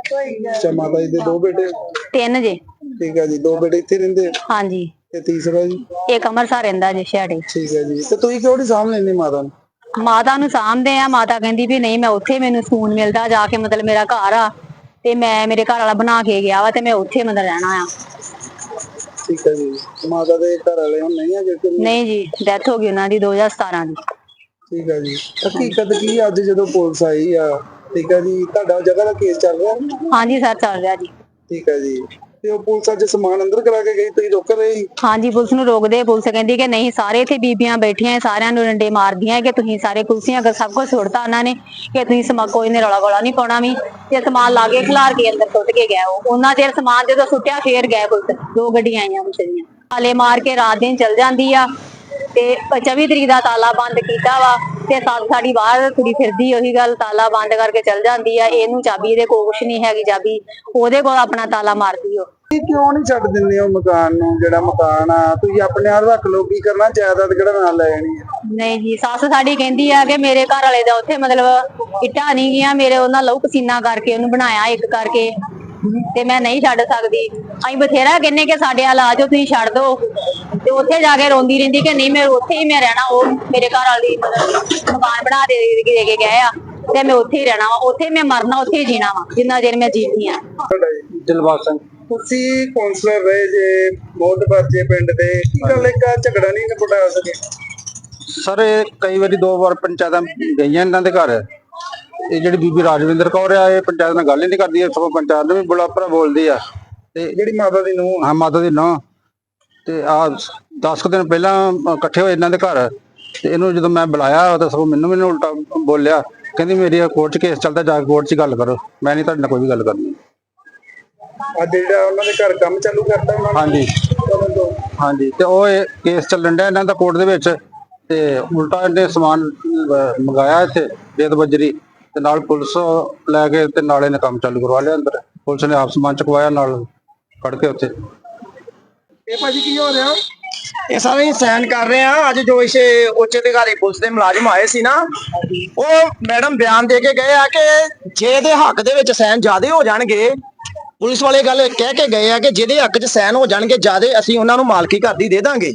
Speaker 2: ਅੱਛਾ ਮਾਤਾ ਜੀ ਦੇ ਦੋ ਬੇਟੇ?
Speaker 5: ਤਿੰਨ ਜੇ।
Speaker 2: ਠੀਕ ਹੈ ਜੀ ਦੋ ਬੇਟੇ ਇੱਥੇ ਰਹਿੰਦੇ? ਆ,
Speaker 5: ਹਾਂਜੀ।
Speaker 2: ਤੇ ਤੀਸਰਾ ਜੀ?
Speaker 5: ਇੱਕ ਅੰਮ੍ਰਿਤਸਰ ਰਹਿੰਦਾ ਜੇ ਛਾੜੇ
Speaker 2: ਠੀਕ ਹੈ ਜੀ ਤੇ ਤੁਸੀਂ ਕਿਉਂ ਨਹੀਂ ਸਾਂਭ ਲੈਂਦੇ ਮਾਤਾ ਨੂੰ?
Speaker 5: ਮਾਤਾ ਨੂੰ ਸਾਂਭਦੇ ਆ ਮਾਤਾ ਕਹਿੰਦੀ ਵੀ ਨਹੀਂ ਮੈਂ ਉੱਥੇ ਮੈਨੂੰ ਸਕੂਨ ਮਿਲਦਾ ਜਾ ਕੇ ਮਤਲਬ ਮੇਰਾ ਘਰ ਆ ਤੇ ਮੈਂ ਮੇਰੇ ਘਰ ਵਾਲਾ ਬਣਾ ਕੇ ਗਿਆ ਵਾ ਤੇ ਮੈਂ ਉੱਥੇ ਮਤਲਬ ਰਹਿਣਾ ਆ।
Speaker 2: ਠੀਕ ਹੈ ਜੀ। ਮਾਤਾ ਦੇ ਘਰ ਵਾਲੇ ਹੁਣ ਨਹੀਂ ਆ ਕਿ?
Speaker 5: ਨਹੀਂ ਜੀ ਡੈਥ ਹੋ ਗਈ ਉਹਨਾਂ ਦੀ 2017 ਦੀ।
Speaker 2: ਠੀਕ ਹੈ ਜੀ। ਹਕੀਕਤ ਕੀ ਅੱਜ ਜਦੋਂ ਪੁਲਿਸ ਆਈ ਆ ਠੀਕ ਹੈ ਜੀ ਤੁਹਾਡਾ ਜਗ੍ਹਾ ਦਾ ਕੇਸ ਚੱਲ ਰਿਹਾ?
Speaker 5: ਹਾਂਜੀ ਸਰ ਚੱਲ ਰਿਹਾ ਜੀ।
Speaker 2: ਠੀਕ ਹੈ ਜੀ। ਤੇ ਉਹ ਪੁਲਿਸ ਅੱਜ ਸਮਾਨ ਅੰਦਰ ਕਰਾ ਕੇ ਗਈ ਤੁਸੀਂ ਰੋਕ ਰਹੇ ਸੀ?
Speaker 5: ਹਾਂਜੀ ਪੁਲਿਸ ਨੂੰ ਰੋਕਦੇ ਪੁਲਿਸ ਕਹਿੰਦੀ ਕਿ ਨਹੀਂ ਸਾਰੇ ਇੱਥੇ ਬੀਬੀਆਂ ਬੈਠੀਆਂ ਹੈ, ਸਾਰਿਆਂ ਨੂੰ ਡੰਡੇ ਮਾਰਦੀਆਂ ਕਿ ਤੁਸੀਂ ਸਾਰੇ ਕੁਰਸੀਆਂ ਅਗਰ ਸਭ ਕੁਝ ਸੁੱਟਤਾ ਉਹਨਾਂ ਨੇ ਕਿ ਤੁਸੀਂ ਸਮਾ ਕੋਈ ਨੇ ਰੌਲਾ ਗੋਲਾ ਨਹੀਂ ਪਾਉਣਾ ਵੀ ਤੇ ਸਮਾਨ ਲਾ ਕੇ ਖਿਲਾਰ ਕੇ ਅੰਦਰ ਸੁੱਟ ਕੇ ਗਿਆ ਉਹ। ਉਹਨਾਂ ਚਿਰ ਸਮਾਨ ਜਦੋਂ ਸੁੱਟਿਆ ਫੇਰ ਗਏ ਪੁਲਿਸ ਦੋ ਗੱਡੀਆਂ ਆਈਆਂ ਪੁਲਿਸ ਦੀਆਂ ਹਾਲੇ ਮਾਰ ਕੇ ਰਾਤ ਦਿਨ ਚਲ ਜਾਂਦੀ ਆ ਤੇ 24 ਤਰੀਕ ਦਾ ਤਾਲਾ ਬੰਦ ਕੀਤਾ ਵਾ ਤੇ ਸੱਤ ਸਾਡੀ ਬਾਹਰ ਕੁੜੀ ਫਿਰਦੀ ਉਹੀ ਗੱਲ ਤਾਲਾ ਬੰਦ ਕਰਕੇ ਚਲ ਜਾਂਦੀ ਆ ਇਹਨੂੰ ਚਾਬੀ ਇਹਦੇ ਕੋਲ ਕੁਛ ਨਹੀਂ ਹੈਗੀ ਚਾਬੀ ਉਹਦੇ ਕੋਲ ਆਪਣਾ ਤਾਲਾ ਮਾਰਦੀ ਉਹ।
Speaker 2: ਤੁਸੀਂ ਕਿਉਂ ਨਹੀਂ ਛੱਡ ਦਿੰਦੇ ਹੋ ਮਕਾਨ ਨੂੰ ਜਿਹੜਾ ਮਕਾਨ ਆ? ਤੁਸੀਂ ਆਪਣੇ ਆਪ ਰੱਖ ਲਓ ਕੀ ਕਰਨਾ? ਜਾਇਦਾਦ ਕਿਹੜਾ ਨਾਲ ਲੈ ਜਾਣੀ ਹੈ
Speaker 5: ਨਹੀਂ ਜੀ ਸੱਸ ਸਾਡੀ ਕਹਿੰਦੀ ਆ ਕਿ ਮੇਰੇ ਘਰ ਵਾਲੇ ਦਾ ਉੱਥੇ ਮਤਲਬ ਇੱਟਾਂ ਨਹੀਂ ਗਈਆਂ ਮੇਰੇ ਉਹਨਾਂ ਲਹੂ ਪਸੀਨਾ ਕਰਕੇ ਉਹਨੂੰ ਬਣਾਇਆ ਇੱਕ ਕਰਕੇ। ਤੇ ਮੈਂ ਨਹੀਂ ਛੱਡ ਸਕਦੀ। ਅਸੀਂ ਬਥੇਰਾ ਕਹਿੰਨੇ ਕਿ ਸਾਡੇ ਆ ਜਾਓ ਤੁਸੀਂ ਛੱਡ ਦਿਓ। ਤੇ ਉੱਥੇ ਜਾ ਕੇ ਰੋਂਦੀ ਰਹਿੰਦੀ ਕਿ ਨਹੀਂ ਮੈਂ ਉੱਥੇ ਹੀ ਮੈਂ ਰਹਿਣਾ ਉਹ ਮੇਰੇ ਘਰ ਵਾਲੀ ਮਤਲਬ ਮਕਾਨ ਬਣਾ ਦੇ ਦੇ ਕੇ ਗਏ ਆ ਤੇ ਮੈਂ ਉੱਥੇ ਹੀ ਰਹਿਣਾ ਵਾ ਉੱਥੇ ਮੈਂ ਮਰਨਾ ਉੱਥੇ ਹੀ ਜੀਣਾ ਵਾ ਜਿੰਨਾ ਚਿਰ ਮੈਂ ਜੀਂਦੀ ਆ।
Speaker 7: ਦਿਲਬਾਗ ਸਿੰਘ।
Speaker 2: ਤੁਸੀਂ ਕਾਉਂਸਲਰ ਰਹੇ ਜੇ ਮੋਹਤਬਰ ਜੇ ਪਿੰਡ ਦੇ ਕੀ ਗੱਲ ਇੱਕ ਝਗੜਾ ਨਹੀਂ ਨਿਪਟਾ ਸਕੇ
Speaker 7: ਸਰ ਇਹ ਕਈ ਵਾਰੀ ਦੋ ਵਾਰ ਪੰਚਾਇਤਾਂ ਗਈਆਂ ਇਹਨਾਂ ਦੇ ਘਰ। ਇਹ ਜਿਹੜੀ ਬੀਬੀ ਰਾਜਵਿੰਦਰ ਕੌਰ ਆ ਇਹ ਪੰਚਾਇਤ ਨਾਲ ਗੱਲ ਹੀ ਨਹੀਂ ਕਰਦੀ ਇਹ ਸਗੋਂ ਪੰਚਾਇਤ ਨੂੰ ਵੀ ਬੜਾ ਭਰਾ ਬੋਲਦੀ ਆ। ਤੇ
Speaker 2: ਜਿਹੜੀ ਮਾਤਾ ਦੀ ਨੂੰਹ
Speaker 7: ਹਾਂ ਮਾਤਾ ਦੀ ਨਾਂ ਤੇ ਆ 10 ਕੁ ਦਿਨ ਪਹਿਲਾਂ ਇਕੱਠੇ ਹੋਏ ਇਹਨਾਂ ਦੇ ਘਰ ਤੇ ਇਹਨੂੰ ਜਦੋਂ ਮੈਂ ਬੁਲਾਇਆ ਤਾਂ ਸਗੋਂ ਮੈਨੂੰ ਮੈਨੂੰ ਉਲਟਾ ਬੋਲਿਆ ਕਹਿੰਦੀ ਮੇਰੀ ਕੋਰਟ 'ਚ ਕੇਸ ਚੱਲਦਾ ਜਾ ਕੇ ਕੋਰਟ 'ਚ ਗੱਲ ਕਰੋ। ਮੈਂ ਨਹੀਂ ਤੁਹਾਡੇ ਨਾਲ ਕੋਈ ਵੀ ਗੱਲ ਕਰਨੀ।
Speaker 2: ਅੱਜ ਜਿਹੜਾ ਉਹਨਾਂ ਦੇ ਘਰ ਕੰਮ ਚਾਲੂ ਕਰਤਾ ਉਹਨਾਂ ਨੇ?
Speaker 7: ਹਾਂਜੀ? ਹਾਂਜੀ ਤੇ ਉਹ ਇਹ ਕੇਸ ਚੱਲਣ ਡਿਆ ਇਹਨਾਂ ਦਾ ਕੋਰਟ ਦੇ ਵਿੱਚ ਤੇ ਉਲਟਾ ਇਹਨੇ ਸਮਾਨ ਮੰਗਾਇਆ ਇੱਥੇ ਰੇਤ ਬਜਰੀ ਤੇ ਨਾਲ ਪੁਲਿਸ ਲੈ ਕੇ ਤੇ ਨਾਲ ਇਹਨੇ ਕੰਮ ਚਾਲੂ ਕਰਵਾ ਲਿਆ ਅੰਦਰ। ਪੁਲਿਸ ਨੇ ਆਪ ਸਮਾਨ ਚੁਕਵਾਇਆ ਨਾਲ ਫੜ ਕੇ ਉੱਥੇ।
Speaker 2: ਇਹ ਭਾਜੀ ਕੀ ਹੋ ਰਿਹਾ?
Speaker 9: ਇਹ ਸਾਰੇ ਹੀ ਸਾਈਨ ਕਰ ਰਹੇ ਆ। ਅੱਜ ਜੋ ਇਸੇ ਉੱਚ ਅਧਿਕਾਰੀ ਪੁਲਿਸ ਦੇ ਮੁਲਾਜ਼ਮ ਆਏ ਸੀ ਨਾ, ਉਹ ਮੈਡਮ ਬਿਆਨ ਦੇ ਕੇ ਗਏ ਆ ਕਿ ਜੇ ਇਹਦੇ ਹੱਕ ਦੇ ਵਿੱਚ ਸਾਈਨ ਜ਼ਿਆਦੇ ਹੋ ਜਾਣਗੇ, ਪੁਲਿਸ ਵਾਲੇ ਗੱਲ ਕਹਿ ਕੇ ਗਏ ਆ ਕਿ ਜਿਹਦੇ ਹੱਕ 'ਚ ਸਾਈਨ ਹੋ ਜਾਣਗੇ, ਜ਼ਿਆਦੇ ਅਸੀਂ ਉਹਨਾਂ ਨੂੰ ਮਾਲਕੀ ਘਰ ਦੀ ਦੇ ਦਾਂਗੇ।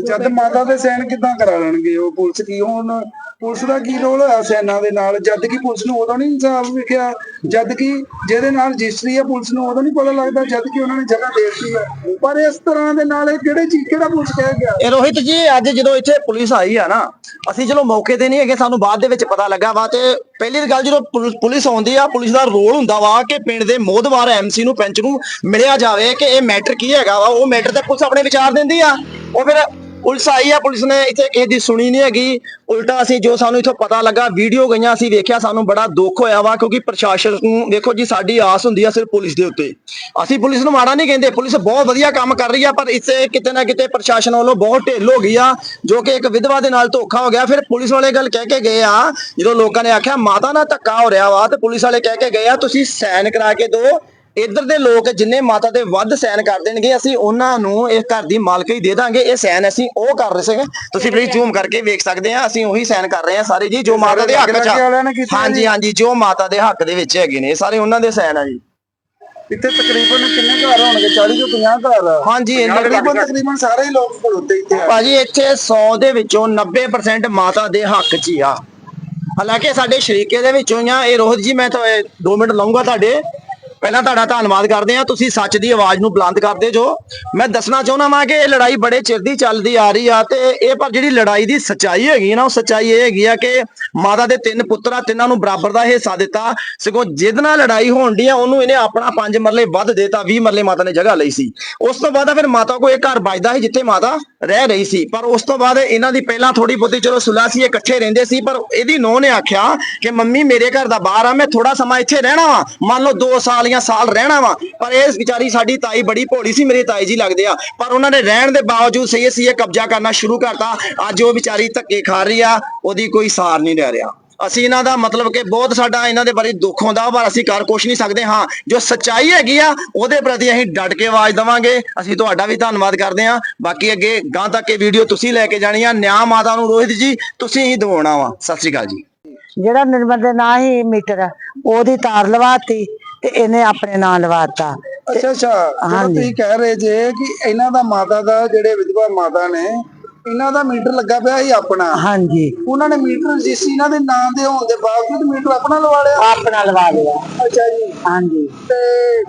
Speaker 2: ਜਦ ਮਾਤਾ ਦੇ ਸੈਨ ਕਿੱਦਾਂ ਕਰਾ ਲੈਣਗੇ? ਉਹ ਪੁਲਿਸ ਕੀ ਹੁਣ, ਪੁਲਿਸ ਦਾ ਕੀ ਰੋਲ ਹੋਇਆ ਸੈਨਾ ਦੇ ਨਾਲ? ਜਦ ਕਿ ਪੁਲਿਸ ਨੂੰ ਉਦੋਂ ਨਹੀਂ ਇਨਸਾਫ ਵਿਖਿਆ ਜਦ ਕਿ ਜਿਹਦੇ ਨਾਲ ਰਜਿਸਟਰੀ ਆ, ਪੁਲਿਸ ਨੂੰ ਉਦੋਂ ਨਹੀਂ ਪਤਾ ਲੱਗਦਾ ਜਦ ਕਿ ਉਹਨਾਂ ਨੇ ਜਗ੍ਹਾ ਦੇ ਦਿੱਤੀ ਆ। ਪਰ ਇਸ ਤਰ੍ਹਾਂ ਦੇ ਨਾਲ ਇਹ ਕਿਹੜੇ ਚੀਜ਼, ਕਿਹੜਾ ਪੁਲਿਸ ਕਹਿ ਗਿਆ?
Speaker 9: ਇਹ ਰੋਹਿਤ ਜੀ, ਅੱਜ ਜਦੋਂ ਇੱਥੇ ਪੁਲਿਸ ਆਈ ਆ ਨਾ, ਅਸੀਂ ਚਲੋ ਮੌਕੇ ਤੇ ਨਹੀਂ ਹੈਗੇ, ਸਾਨੂੰ ਬਾਅਦ ਦੇ ਵਿੱਚ ਪਤਾ ਲੱਗਾ ਵਾ ਤੇ ਪਹਿਲੀ ਗੱਲ ਜਦੋਂ ਪੁਲਿਸ- ਪੁਲਿਸ ਆਉਂਦੀ ਆ, ਪੁਲਿਸ ਦਾ ਰੋਲ ਹੁੰਦਾ ਵਾ ਕਿ ਪਿੰਡ ਦੇ ਮੋਹਦਵਾਰ ਐਮਸੀ ਨੂੰ, ਪੈਂਚ ਨੂੰ ਮਿਲਿਆ ਜਾਵੇ ਕਿ ਇਹ ਮੈਟਰ ਕੀ ਹੈਗਾ ਵਾ। ਉਹ ਮੈਟਰ ਤੇ ਪੁਲਿਸ ਆਪਣੇ ਵਿਚਾਰ ਦਿੰਦੀ ਆ। ਉਹ ਫਿਰ ਪੁਲਿਸ ਆਈ ਆ, ਪੁਲਿਸ ਨੇ ਇੱਥੇ ਕਿਸੇ ਦੀ ਸੁਣੀ ਨਹੀਂ ਹੈਗੀ। ਉਲਟਾ ਅਸੀਂ ਜੋ ਸਾਨੂੰ ਇੱਥੋਂ ਪਤਾ ਲੱਗਾ, ਵੀਡੀਓ ਗਈਆਂ, ਅਸੀਂ ਵੇਖਿਆ, ਸਾਨੂੰ ਬੜਾ ਦੁੱਖ ਹੋਇਆ ਵਾ, ਕਿਉਂਕਿ ਪ੍ਰਸ਼ਾਸਨ ਨੂੰ ਦੇਖੋ ਜੀ, ਸਾਡੀ ਆਸ ਹੁੰਦੀ ਆ ਸਿਰਫ ਪੁਲਿਸ ਦੇ ਉੱਤੇ। ਅਸੀਂ ਪੁਲਿਸ ਨੂੰ ਮਾੜਾ ਨਹੀਂ ਕਹਿੰਦੇ, ਪੁਲਿਸ ਬਹੁਤ ਵਧੀਆ ਕੰਮ ਕਰ ਰਹੀ ਆ, ਪਰ ਇੱਥੇ ਕਿਤੇ ਨਾ ਕਿਤੇ ਪ੍ਰਸ਼ਾਸਨ ਵੱਲੋਂ ਬਹੁਤ ਢਿੱਲ ਹੋ ਗਈ ਆ, ਜੋ ਕਿ ਇੱਕ ਵਿਧਵਾ ਦੇ ਨਾਲ ਧੋਖਾ ਹੋ ਗਿਆ। ਫਿਰ ਪੁਲਿਸ ਵਾਲੇ ਗੱਲ ਕਹਿ ਕੇ ਗਏ ਆ, ਜਦੋਂ ਲੋਕਾਂ ਨੇ ਆਖਿਆ, ਮਾਤਾ ਨਾਲ ਧੱਕਾ ਹੋ ਰਿਹਾ ਵਾ, ਤੇ ਪੁਲਿਸ ਵਾਲੇ ਕਹਿ ਕੇ ਗਏ ਆ, ਤੁਸੀਂ ਸਾਈਨ ਕਰਾ ਕੇ ਦਿਓ ਇੱਧਰ ਦੇ ਲੋਕ ਜਿੰਨੇ ਮਾਤਾ ਦੇ ਵੱਧ ਸਾਈਨ ਕਰ ਦੇਣਗੇ ਅਸੀਂ ਉਹਨਾਂ ਨੂੰ ਇਸ ਘਰ ਦੀ ਮਾਲਕੀ ਦੇ ਦਾਂਗੇ। ਇਹ ਸਾਈਨ ਅਸੀਂ ਉਹ ਕਰ ਰਹੇ ਸੀਗੇ। ਤੁਸੀਂ ਪਲੀਜ਼ ਜ਼ੂਮ ਕਰਕੇ ਵੇਖ ਸਕਦੇ ਆ ਅਸੀਂ ਉਹੀ ਸਾਈਨ ਕਰ ਰਹੇ ਆ ਸਾਰੇ ਜੀ ਜੋ ਮਾਤਾ ਦੇ ਹੱਕ ਚ ਹਾਂਜੀ। ਹਾਂਜੀ ਜੋ ਮਾਤਾ ਦੇ ਹੱਕ ਦੇ ਵਿੱਚ ਹੈਗੇ ਨੇ ਇਹ ਸਾਰੇ ਉਹਨਾਂ ਦੇ ਸਾਈਨ ਆ ਜੀ।
Speaker 2: ਇੱਥੇ ਤਕਰੀਬਨ ਕਿੰਨੇ ਘਰ ਹੋਣਗੇ? 40 ਤੋਂ 50 ਘਰ?
Speaker 9: ਹਾਂਜੀ
Speaker 2: ਤਕਰੀਬਨ ਤਕਰੀਬਨ ਸਾਰੇ ਹੀ ਲੋਕ ਖੜੋਤੇ ਇੱਥੇ
Speaker 9: ਭਾਜੀ ਇੱਥੇ 100 ਦੇ ਵਿੱਚੋਂ 90% ਮਾਤਾ ਦੇ ਹੱਕ 'ਚ ਹੀ ਆ। ਹਾਲਾਂਕਿ ਸਾਡੇ ਸ਼ਰੀਕੇ ਦੇ ਵਿੱਚੋਂ ਆ। ਇਹ ਰੋਹਿਤ ਜੀ ਮੈਂ ਤਾਂ 2 ਮਿੰਟ ਲਵਾਂਗਾ ਤੁਹਾਡੇ। ਪਹਿਲਾਂ ਤੁਹਾਡਾ ਧੰਨਵਾਦ ਕਰਦੇ ਆ ਤੁਸੀਂ ਸੱਚ ਦੀ ਆਵਾਜ਼ ਨੂੰ ਬੁਲੰਦ ਕਰਦੇ ਜੋ। ਮੈਂ ਦੱਸਣਾ ਚਾਹੁੰਦਾ ਵਾਂ ਕਿ ਇਹ ਲੜਾਈ ਬੜੇ ਚਿਰ ਦੀ ਚੱਲਦੀ ਆ ਰਹੀ ਆ ਤੇ ਇਹ ਪਰ ਜਿਹੜੀ ਲੜਾਈ ਦੀ ਸੱਚਾਈ ਹੈਗੀ ਨਾ, ਉਹ ਸੱਚਾਈ ਇਹ ਹੈਗੀ ਆ ਕਿ ਮਾਤਾ ਦੇ ਤਿੰਨ ਪੁੱਤਰ ਤਿੰਨਾਂ ਨੂੰ ਬਰਾਬਰ ਦਾ ਹਿੱਸਾ ਦਿੱਤਾ। ਸਗੋਂ ਜਿਹਦੇ ਨਾਲ ਲੜਾਈ ਹੋਣ ਦੀ ਆ, ਉਹਨੂੰ ਇਹਨੇ ਆਪਣਾ ਪੰਜ ਮਰਲੇ ਵੱਧ ਦੇਤਾ 20 ਮਰਲੇ ਮਾਤਾ ਨੇ ਜਗ੍ਹਾ ਲਈ ਸੀ। ਉਸ ਤੋਂ ਬਾਅਦ ਫਿਰ ਮਾਤਾ ਕੋਲ ਇੱਕ ਘਰ ਬਚਦਾ ਸੀ ਜਿੱਥੇ ਮਾਤਾ ਰਹਿ ਰਹੀ ਸੀ। ਪਰ ਉਸ ਤੋਂ ਬਾਅਦ ਇਹਨਾਂ ਦੀ ਪਹਿਲਾਂ ਥੋੜੀ ਬਹੁਤੀ ਚਲੋ ਸੁਲਾ ਸੀ ਇਕੱਠੇ ਰਹਿੰਦੇ ਸੀ, ਪਰ ਇਹਦੀ ਨੂੰਹ ਨੇ ਆਖਿਆ ਕਿ ਮੰਮੀ ਮੇਰੇ ਘਰ ਦਾ ਬਾਹਰ ਆ, ਮੈਂ ਥੋੜਾ ਸਮਾਂ ਇੱਥੇ ਰਹਿਣਾ ਵਾ। ਮੰਨ ਲਓ 2 ਸਾਲ ਜਾਂ ਸਾਲ ਰਹਿਣਾ ਵਾ, ਪਰ ਇਹ ਵਿਚਾਰੀ ਸਾਡੀ ਤਾਈ ਬੜੀ ਭੋਲੀ ਸੀ, ਮੇਰੇ ਤਾਈ ਜੀ ਲੱਗਦੇ ਆ। ਪਰ ਉਹਨਾਂ ਨੇ ਰਹਿਣ ਦੇ ਬਾਵਜੂਦ ਸਹੀ ਸੀ ਇਹ ਕਬਜ਼ਾ ਕਰਨਾ ਸ਼ੁਰੂ ਕਰਤਾ। ਅੱਜ ਉਹ ਵਿਚਾਰੀ ਧੱਕੇ ਖਾ ਰਹੀ ਆ, ਉਹਦੀ ਕੋਈ ਸਾਰ ਨਹੀਂ ਰਹਿ ਰਿਹਾ। ਅਸੀਂ ਇਹਨਾਂ ਦਾ ਮਤਲਬ ਕਿ ਬਹੁਤ ਸਾਡਾ ਇਹਨਾਂ ਦੇ ਬਾਰੇ ਦੁੱਖ ਹੁੰਦਾ, ਪਰ ਅਸੀਂ ਕਰ ਕੁਛ ਨਹੀਂ ਸਕਦੇ, ਹਾਂ। ਜੋ ਸੱਚਾਈ ਹੈਗੀ ਆ, ਉਹਦੇ ਪ੍ਰਤੀ ਅਸੀਂ ਡਟ ਕੇ ਆਵਾਜ਼ ਦਵਾਂਗੇ। ਅਸੀਂ ਤੁਹਾਡਾ ਵੀ ਧੰਨਵਾਦ ਕਰਦੇ ਹਾਂ। ਬਾਕੀ ਅੱਗੇ ਗਾਂ ਤੱਕ ਇਹ ਵੀਡੀਓ ਤੁਸੀਂ ਲੈ ਕੇ ਜਾਣੀ ਆ। ਨਿਆਂ ਮਾਤਾ ਨੂੰ ਰੋਹਿਤ ਜੀ, ਤੁਸੀਂ ਹੀ ਦਵਾਉਣਾ ਵਾ। ਸਤਿ ਸ਼੍ਰੀ ਅਕਾਲ ਜੀ।
Speaker 10: ਜਿਹੜਾ ਨਿਰਮਲ ਦੇ ਨਾਂ ਹੀ ਮੀਟਰ ਉਹਦੀ ਤਾਰ ਲਵਾਤੀ ਤੇ ਇਹਨੇ ਆਪਣੇ ਨਾਂ ਲਵਾਤਾ।
Speaker 2: ਅੱਛਾ ਅੱਛਾ। ਜਿਹੜਾ ਤੁਸੀਂ ਕਹਿ ਰਹੇ ਜੇ ਕਿ ਇਹਨਾਂ ਦਾ ਮਾਤਾ ਦਾ ਜਿਹੜੇ ਵਿਧਵਾ ਮਾਤਾ ਨੇ ਇਹਨਾਂ ਦਾ ਮੀਟਰ ਲੱਗਾ ਪਿਆ ਸੀ ਆਪਣਾ।
Speaker 10: ਹਾਂਜੀ।
Speaker 2: ਉਹਨਾਂ ਨੇ ਮੀਟਰ ਰਜਿਸਟਰੀ ਇਹਨਾਂ ਦੇ ਨਾਂ ਦੇ ਹੋਣ ਦੇ ਬਾਵਜੂਦ ਮੀਟਰ ਆਪਣਾ ਲਵਾ ਲਿਆ।
Speaker 10: ਆਪਣਾ ਲਵਾ ਲਿਆ।
Speaker 2: ਅੱਛਾ ਜੀ।
Speaker 10: ਹਾਂਜੀ।
Speaker 2: ਤੇ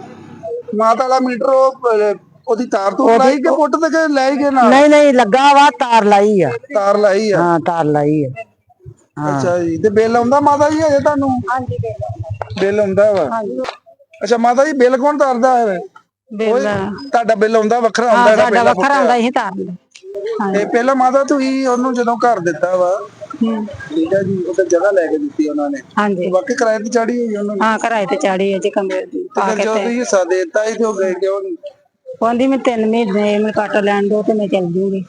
Speaker 2: ਮਾਤਾ ਦਾ ਮੀਟਰ ਉਹ ਅਹ, ਉਹਦੀ ਤਾਰ ਤੋਂ ਲਾਈ ਕਿ ਪੁੱਟ ਤੇ ਕਿ ਲੈ ਗਏ ਨਾਲ?
Speaker 10: ਨਹੀਂ ਨਹੀਂ ਲੱਗਾ ਵਾ ਤਾਰ ਲਾਈ ਆ।
Speaker 2: ਤਾਰ ਲਾਈ ਆ?
Speaker 10: ਹਾਂ ਤਾਰ ਲਾਈ ਆ।
Speaker 2: ਅੱਛਾ ਜੀ। ਤੇ ਬਿੱਲ ਆਉਂਦਾ ਮਾਤਾ ਜੀ ਹਜੇ ਤੁਹਾਨੂੰ? ਹਾਂਜੀ ਬਿੱਲ ਆਉਂਦਾ। ਵਾ? ਅੱਛਾ ਮਾਤਾ ਜੀ ਬਿੱਲ ਕੌਣ ਤਾਰਦਾ ਹੈ?
Speaker 11: ਬਿੱਲ।
Speaker 2: ਤੁਹਾਡਾ ਬਿੱਲ ਆਉਂਦਾ ਵੱਖਰਾ ਆਉਂਦਾ ਜਿਹੜਾ
Speaker 11: ਸਾਡਾ ਵੱਖਰਾ ਹੁੰਦਾ ਇਹ ਤਾਰ
Speaker 2: ਤੇ ਪਹਿਲਾਂ ਮਾਤਾ ਤੁਸੀਂ ਉਹਨੂੰ ਜਦੋਂ ਘਰ ਦਿੱਤਾ ਵਾ ਠੀਕ ਹੈ ਜੀ ਉਹ ਤਾਂ ਜਗ੍ਹਾ ਲੈ ਕੇ ਦਿੱਤੀ ਉਹਨਾਂ ਨੇ।
Speaker 11: ਹਾਂਜੀ।
Speaker 2: ਬਾਕੀ ਕਿਰਾਏ ਤੇ ਚਾੜੀ ਹੋਈ ਉਹਨਾਂ ਨੇ?
Speaker 11: ਹਾਂ ਘਰਾਏ ਤੇ ਚਾੜੀ ਹੈ ਜੀ ਕਮਰੇ ਦੀ
Speaker 2: ਤੇ ਜਦੋਂ ਤੁਸੀਂ ਹਿੱਸਾ ਦਿੱਤਾ ਸੀ ਤੇ ਗਏ ਕਿਉਂ
Speaker 11: ਕਹਿੰਦੀ ਮੈਂ 3 ਮਹੀਨੇ ਮੈਨੂੰ ਕੱਟ ਲੈਣ ਦੋ ਤੇ ਮੈਂ ਚੱਲ ਜੂਗੀ।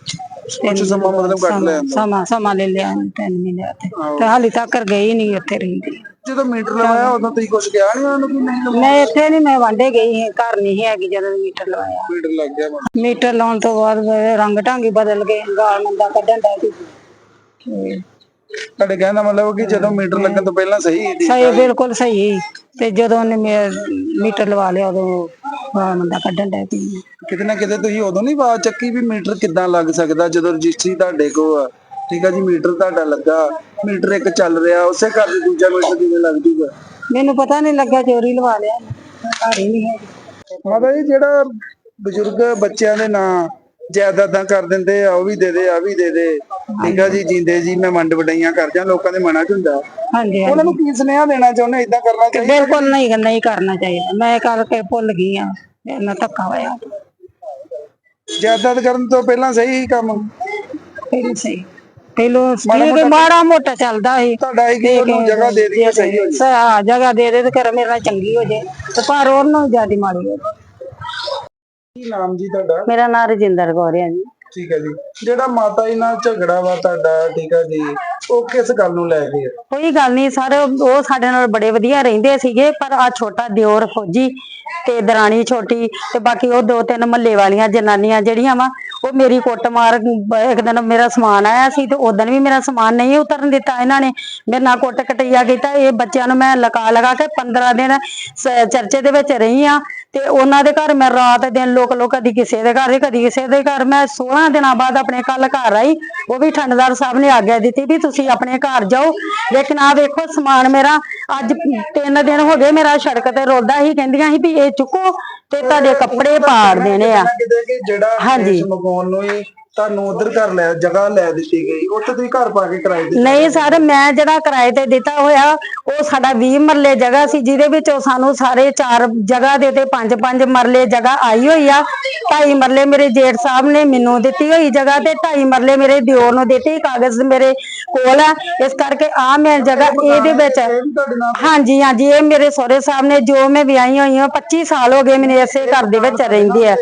Speaker 2: ਸਮਾਂ ਮਤਲਬ ਕੱਟ ਲਿਆ ਅੰਦਰ।
Speaker 11: ਸਮਾਂ ਸਮਾਂ ਲੈ ਲਿਆ 3 ਮਹੀਨੇ ਤੇ। ਤੇ ਹਾਲੇ ਤੱਕ ਗਈ ਨਹੀਂ ਉੱਥੇ ਰਹਿੰਦੀ।
Speaker 2: ਜਦੋਂ ਮੀਟਰ ਲਵਾਇਆ ਉਦੋਂ ਤੁਸੀਂ ਕੁਝ ਕਿਹਾ ਨਹੀਂ ਉਹਨਾਂ ਨੂੰ ਕਿ ਨਹੀਂ
Speaker 11: ਮੈਂ ਇੱਥੇ ਨਹੀਂ ਮੈਂ ਵਾਂਡੇ ਗਈ ਸੀ ਘਰ ਨਹੀਂ ਹੈਗੀ ਜਦੋਂ ਮੀਟਰ ਲਵਾਇਆ।
Speaker 2: ਮੀਟਰ ਲੱਗ ਗਿਆ।
Speaker 11: ਮੀਟਰ ਲਾਉਣ ਤੋਂ ਬਾਅਦ ਮੇਰੇ ਰੰਗ ਢੰਗ ਹੀ ਬਦਲ ਗਏ ਗਾਲ ਮੰਦਾ ਕੱਢਣ ਦਾ ਸੀ
Speaker 2: ਤੁਹਾਡੇ ਕਹਿਣ ਦਾ ਮਤਲਬ ਕਿ ਜਦੋਂ ਮੀਟਰ ਲੱਗਣ ਤੋਂ ਪਹਿਲਾਂ ਸਹੀ ਸੀ
Speaker 11: ਸਹੀ ਬਿਲਕੁਲ ਸਹੀ ਤੇ ਜਦੋਂ ਉਹਨੇ ਮੇ- ਮੀਟਰ ਲਵਾ ਲਿਆ ਉਦੋਂ ਮੰਦਾ ਕੱਢਣ ਦਾ ਸੀ
Speaker 2: ਕਿਤੇ ਨਾ ਕਿਤੇ ਤੁਸੀਂ ਉਦੋਂ ਨਹੀਂ ਆਵਾਜ਼ ਚੱਕੀ ਵੀ ਮੀਟਰ ਕਿੱਦਾਂ ਲੱਗ ਸਕਦਾ ਜਦੋਂ ਰਜਿਸਟਰੀ ਤੁਹਾਡੇ ਕੋਲ ਆ। ਠੀਕ ਆ ਜੀ ਮੀਟਰ ਤੁਹਾਡਾ ਲੱਗਾ ਮੀਟਰ ਇੱਕ ਚੱਲ ਰਿਹਾ ਉਸੇ ਘਰ ਦੇ ਦੂਜਾ ਮੀਟਰ ਕਿਵੇਂ ਲੱਗ ਜੂਗਾ?
Speaker 11: ਮੈਨੂੰ ਪਤਾ ਨਹੀਂ ਲੱਗਾ ਚੋਰੀ ਲਵਾ ਲਿਆ ਘਰ ਹੀ ਨਹੀਂ ਹੈ।
Speaker 2: ਮਾਤਾ ਜੀ ਜਿਹੜਾ ਬਜ਼ੁਰਗ ਬੱਚਿਆਂ ਦੇ ਨਾਂ ਜਾਇਦਾਦਾਂ ਕਰ ਦਿੰਦੇ ਆ ਉਹ ਵੀ ਦੇ ਦੇ ਆ ਵੀ ਦੇ ਦੇ। ਠੀਕ ਆ ਜੀ ਜਿੰਦੇ ਜੀ ਮੈਂ ਵੰਡ ਵਡਾਈਆਂ ਕਰ ਜਾਂ ਲੋਕਾਂ ਦੇ ਮਨਾਂ ਚ ਹੁੰਦਾ।
Speaker 11: ਹਾਂਜੀ ਹਾਂਜੀ
Speaker 2: ਉਹਨਾਂ ਨੂੰ ਕੀ ਸੁਨੇਹਾ ਦੇਣਾ ਚਾਹੁੰਦੇ ਇਦਾਂ ਕਰਨਾ ਚਾਹੀਦਾ।
Speaker 11: ਬਿਲਕੁਲ ਨਹੀਂ ਨਹੀਂ ਕਰਨਾ ਚਾਹੀਦਾ। ਮੈਂ ਕਰਕੇ ਭੁੱਲ ਗਈ ਆ ਮੇਰੇ ਨਾਲ ਧੱਕਾ ਹੋਇਆ।
Speaker 2: ਜਾਇਦਾਦ ਕਰਨ ਤੋਂ ਪਹਿਲਾਂ ਸਹੀ ਸੀ ਕੰਮ?
Speaker 11: ਪਹਿਲਾਂ ਸਹੀ। ਪਹਿਲੋਂ ਠੀਕ ਮਾੜਾ ਮੋਟਾ ਚੱਲਦਾ ਸੀ।
Speaker 2: ਤੁਹਾਡਾ ਇਹ ਕਿ ਉਹਨੂੰ ਜਗ੍ਹਾ ਦੇ ਦਈਏ ਸਹੀ ਹੋ ਜਾਏ।
Speaker 11: ਹਾਂ ਜਗ੍ਹਾ ਦੇ ਦੇ ਤੇ ਕਰ ਮੇਰੇ ਨਾਲ ਚੰਗੀ ਹੋ ਜੇ। ਤੇ ਪਰ ਉਹਨੂੰ ਜਿਆਦੀ ਮਾੜੀ ਹੋ ਜਾਏ
Speaker 2: ਕੀ ਨਾਮ ਜੀ ਤੁਹਾਡਾ?
Speaker 11: ਮੇਰਾ ਨਾਮ ਰਜਿੰਦਰ ਕੌਰ ਹੈ ਜੀ।
Speaker 2: ਠੀਕ ਹੈ ਜੀ। ਜਿਹੜਾ ਮਾਤਾ ਜੀ ਨਾਲ ਝਗੜਾ ਵਾ ਤੁਹਾਡਾ ਠੀਕ ਹੈ ਜੀ ਉਹ ਕਿਸ ਗੱਲ ਨੂੰ ਲੈ ਕੇ ਆ?
Speaker 11: ਕੋਈ ਗੱਲ ਨਹੀਂ ਸਰ ਉਹ ਸਾਡੇ ਨਾਲ ਬੜੇ ਵਧੀਆ ਰਹਿੰਦੇ ਸੀਗੇ ਪਰ ਆ ਛੋਟਾ ਦਿਓਰ ਫੌਜੀ ਤੇ ਦਰਾਣੀ ਛੋਟੀ ਤੇ ਬਾਕੀ ਉਹ ਦੋ ਤਿੰਨ ਮਹੱਲੇ ਵਾਲੀਆਂ ਜਨਾਨੀਆਂ ਜਿਹੜੀਆਂ ਵਾ ਉਹ ਮੇਰੀ ਕੁੱਟਮਾਰ ਬ- ਇੱਕ ਦਿਨ ਮੇਰਾ ਸਮਾਨ ਆਇਆ ਸੀ ਤੇ ਉਦੋਂ ਵੀ ਮੇਰਾ ਸਮਾਨ ਨਹੀਂ ਉਤਰਨ ਦਿੱਤਾ ਇਹਨਾਂ ਨੇ। ਮੇਰੇ ਨਾਲ ਕੁੱਟ ਕਟਈਆ ਕੀਤਾ ਇਹ ਬੱਚਿਆਂ ਨੂੰ ਮੈਂ ਲਗਾ ਲਗਾ ਕੇ 15 ਦਿਨ ਚਰਚੇ ਦੇ ਵਿੱਚ ਰਹੀ ਆ ਤੇ ਉਹਨਾਂ ਦੇ ਘਰ ਮੈਂ ਰਾਤ ਦਿਨ ਲੋਕ ਲੋਕ ਕਦੀ ਕਿਸੇ ਦੇ ਘਰ ਕਦੀ ਕਿਸੇ ਦੇ ਘਰ। ਮੈਂ 16 ਦਿਨਾਂ ਬਾਅਦ ਆਪਣੇ ਕੱਲ ਘਰ ਆਈ ਉਹ ਵੀ ਠੰਡਦਾਰ ਸਾਹਿਬ ਨੇ ਆਗਿਆ ਦਿੱਤੀ ਵੀ ਤੁਸੀਂ ਆਪਣੇ ਘਰ ਜਾਓ। ਲੇਕਿਨ ਆ ਵੇਖੋ ਸਮਾਨ ਮੇਰਾ ਅੱਜ ਤਿੰਨ ਦਿਨ ਹੋ ਗਏ ਮੇਰਾ ਸੜਕ ਤੇ ਰੋਲਦਾ ਹੀ ਕਹਿੰਦੀਆਂ ਸੀ ਵੀ ਇਹ ਚੁੱਕੋ ਤੇ ਤੁਹਾਡੇ ਕੱਪੜੇ ਪਾੜ ਦੇਣੇ ਆ।
Speaker 2: ਜਿਹੜਾ
Speaker 11: ਹਾਂਜੀ।
Speaker 2: ਮਗਾਉਣ ਨੂੰ ਹੀ ਤੁਹਾਨੂੰ ਉਧਰ ਘਰ ਲੈ ਜਗ੍ਹਾ ਲੈ ਦਿੱਤੀ ਗਈ। ਉੱਥੇ ਤੁਸੀਂ ਘਰ ਪਾ ਕੇ ਕਿਰਾਏ ਤੇ
Speaker 11: ਨਹੀਂ ਸਰ ਮੈਂ ਜਿਹੜਾ ਕਿਰਾਏ ਤੇ ਦਿੱਤਾ ਹੋਇਆ ਉਹ ਸਾਡਾ 20 ਮਰਲੇ ਜਗ੍ਹਾ ਸੀ ਜਿਹਦੇ ਵਿੱਚ ਉਹ ਸਾਨੂੰ ਸਾਰੇ ਚਾਰ ਜਗ੍ਹਾ ਦੇ ਤੇ ਪੰਜ ਪੰਜ ਮਰਲੇ ਜਗ੍ਹਾ ਆਈ ਹੋਈ ਆ। ਢਾਈ ਮਰਲੇ ਮੇਰੇ ਜੇਠ ਸਾਹਿਬ ਨੇ ਮੈਨੂੰ ਦਿੱਤੀ ਹੋਈ ਜਗ੍ਹਾ ਤੇ ਢਾਈ ਮਰਲੇ ਮੇਰੇ ਦਿਓਰ ਨੂੰ ਦਿੱਤੀ ਕਾਗਜ਼ ਮੇਰੇ ਕੋਲ ਆ। ਇਸ ਕਰਕੇ ਆ ਮੈਂ ਜਗ੍ਹਾ ਇਹਦੇ ਵਿੱਚ ਹਾਂਜੀ ਹਾਂਜੀ ਇਹ ਮੇਰੇ ਸਹੁਰੇ ਸਾਹਿਬ ਨੇ ਜੋ ਮੈਂ ਵਿਆਹੀ ਹੋਈ ਹਾਂ 25 ਸਾਲ ਹੋ ਗਏ ਮੈਨੂੰ ਇਸੇ ਘਰ ਦੇ ਵਿੱਚ ਰਹਿੰਦੇ ਆ।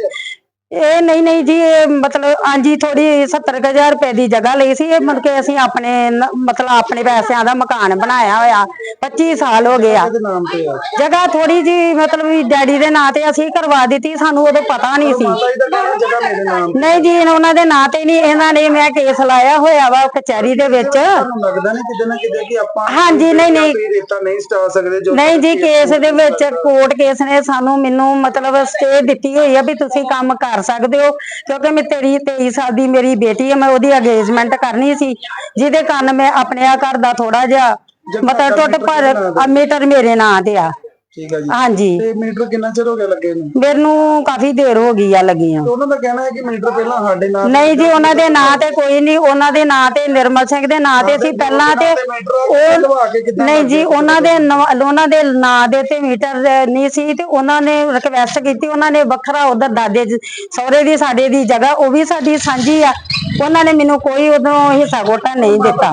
Speaker 11: ਇਹ ਨਹੀਂ ਨਹੀਂ ਜੀ ਇਹ ਮਤਲਬ ਹਾਂਜੀ ਥੋੜੀ 70000 ਰੁਪਏ ਦੀ ਜਗ੍ਹਾ ਲਈ ਸੀ। ਇਹ ਕੇ ਅਸੀਂ ਆਪਣੇ ਨ- ਮਤਲਬ ਆਪਣੇ ਪੈਸਿਆਂ ਦਾ ਮਕਾਨ ਬਣਾਇਆ ਹੋਇਆ। 25 ਸਾਲ ਹੋ ਗਏ ਆ।
Speaker 2: ਦੇ ਨਾਮ ਤੇ ਆ।
Speaker 11: ਜਗ੍ਹਾ ਥੋੜੀ ਜੀ ਮਤਲਬ ਵੀ ਡੈਡੀ ਦੇ ਨਾਂ ਤੇ ਅਸੀਂ ਕਰਵਾ ਦਿੱਤੀ ਸਾਨੂੰ ਉਦੋਂ ਪਤਾ ਨਹੀਂ ਸੀ।
Speaker 2: ਮਾਤਾ ਜੀ ਦਾ ਕਹਿਣਾ ਜਗ੍ਹਾ ਮੇਰੇ ਨਾਮ
Speaker 11: ਨਹੀਂ ਜੀ ਉਹਨਾਂ ਦੇ ਨਾਂ ਤੇ ਨਹੀਂ ਇਹਨਾਂ ਨੇ ਮੈਂ ਕੇਸ ਲਾਇਆ ਹੋਇਆ ਵਾ ਕਚਹਿਰੀ ਦੇ ਵਿੱਚ।
Speaker 2: ਤੁਹਾਨੂੰ ਲੱਗਦਾ ਨਹੀਂ ਕਿਤੇ ਨਾ ਕਿਤੇ ਕਿ ਆਪਾਂ
Speaker 11: ਹਾਂਜੀ, ਨਹੀਂ, ਨਹੀਂ।
Speaker 2: ਤੁਸੀਂ ਰੇਤਾ ਨਹੀਂ ਸਟਾ ਸਕਦੇ ਜੋ
Speaker 11: ਨਹੀਂ ਜੀ ਕੇਸ ਦੇ ਵਿੱਚ ਕੋਰਟ ਕੇਸ ਨੇ ਸਾਨੂੰ ਮੈਨੂੰ ਮਤਲਬ ਸਟੇ ਦਿੱਤੀ ਹੋਈ ਆ ਵੀ ਤੁਸੀਂ ਕੰਮ ਕਰ ਸਕਦੇ ਹੋ ਕਿਉਂਕਿ ਮੈਂ ਤੇਰੀ 23 ਸਾਲ ਦੀ ਮੇਰੀ ਬੇਟੀ ਹੈ ਮੈਂ ਉਹਦੀ ਅਗੇਜਮੈਂਟ ਕਰਨੀ ਸੀ ਜਿਹਦੇ ਕਾਰਨ ਮੈਂ ਆਪਣੇ ਆ ਘਰ ਦਾ ਥੋੜਾ ਜਿਹਾ ਮਤਲਬ ਟੁੱਟ ਪਰ ਮੀਟਰ ਮੇਰੇ ਨਾਂ ਤੇ ਆ।
Speaker 2: ਠੀਕ ਹੈ ਜੀ।
Speaker 11: ਹਾਂਜੀ।
Speaker 2: ਤੇ ਮੀਟਰ ਕਿੰਨਾ ਚਿਰ ਹੋ ਗਿਆ ਲੱਗੇ ਨੂੰ?
Speaker 11: ਮੈਨੂੰ ਕਾਫੀ ਦੇਰ ਹੋ ਗਈ ਆ ਲੱਗੀਆਂ।
Speaker 2: ਤੇ ਉਹਨਾਂ ਦਾ ਕਹਿਣਾ ਹੈ ਕਿ ਮੀਟਰ ਪਹਿਲਾਂ ਸਾਡੇ ਨਾਲ
Speaker 11: ਨਹੀਂ ਜੀ ਉਹਨਾਂ ਦੇ ਨਾਂ ਤੇ ਕੋਈ ਨਹੀਂ ਉਹਨਾਂ ਦੇ ਨਾਂ ਤੇ ਨਿਰਮਲ ਸਿੰਘ ਦੇ ਨਾਂ ਤੇ ਸੀ। ਪਹਿਲਾਂ ਤੇ ਉਹ ਨਹੀਂ ਜੀ ਉਹਨਾਂ ਦੇ ਉਹਨਾਂ ਦੇ ਨਾਂ ਦੇ ਤੇ ਮੀਟਰ ਨਹੀਂ ਸੀ ਤੇ ਉਹਨਾਂ ਨੇ ਰਿਕਵੈਸਟ ਕੀਤੀ ਉਹਨਾਂ ਨੇ ਵੱਖਰਾ ਉਧਰ ਦਾਦੇ ਸਹੁਰੇ ਦੀ ਸਾਡੇ ਦੀ ਜਗ੍ਹਾ ਉਹ ਵੀ ਸਾਡੀ ਸਾਂਝੀ ਆ। ਉਹਨਾਂ ਨੇ ਮੈਨੂੰ ਕੋਈ ਉਦੋਂ ਹਿੱਸਾ ਗੋਟਾ ਨਹੀਂ ਦਿੱਤਾ।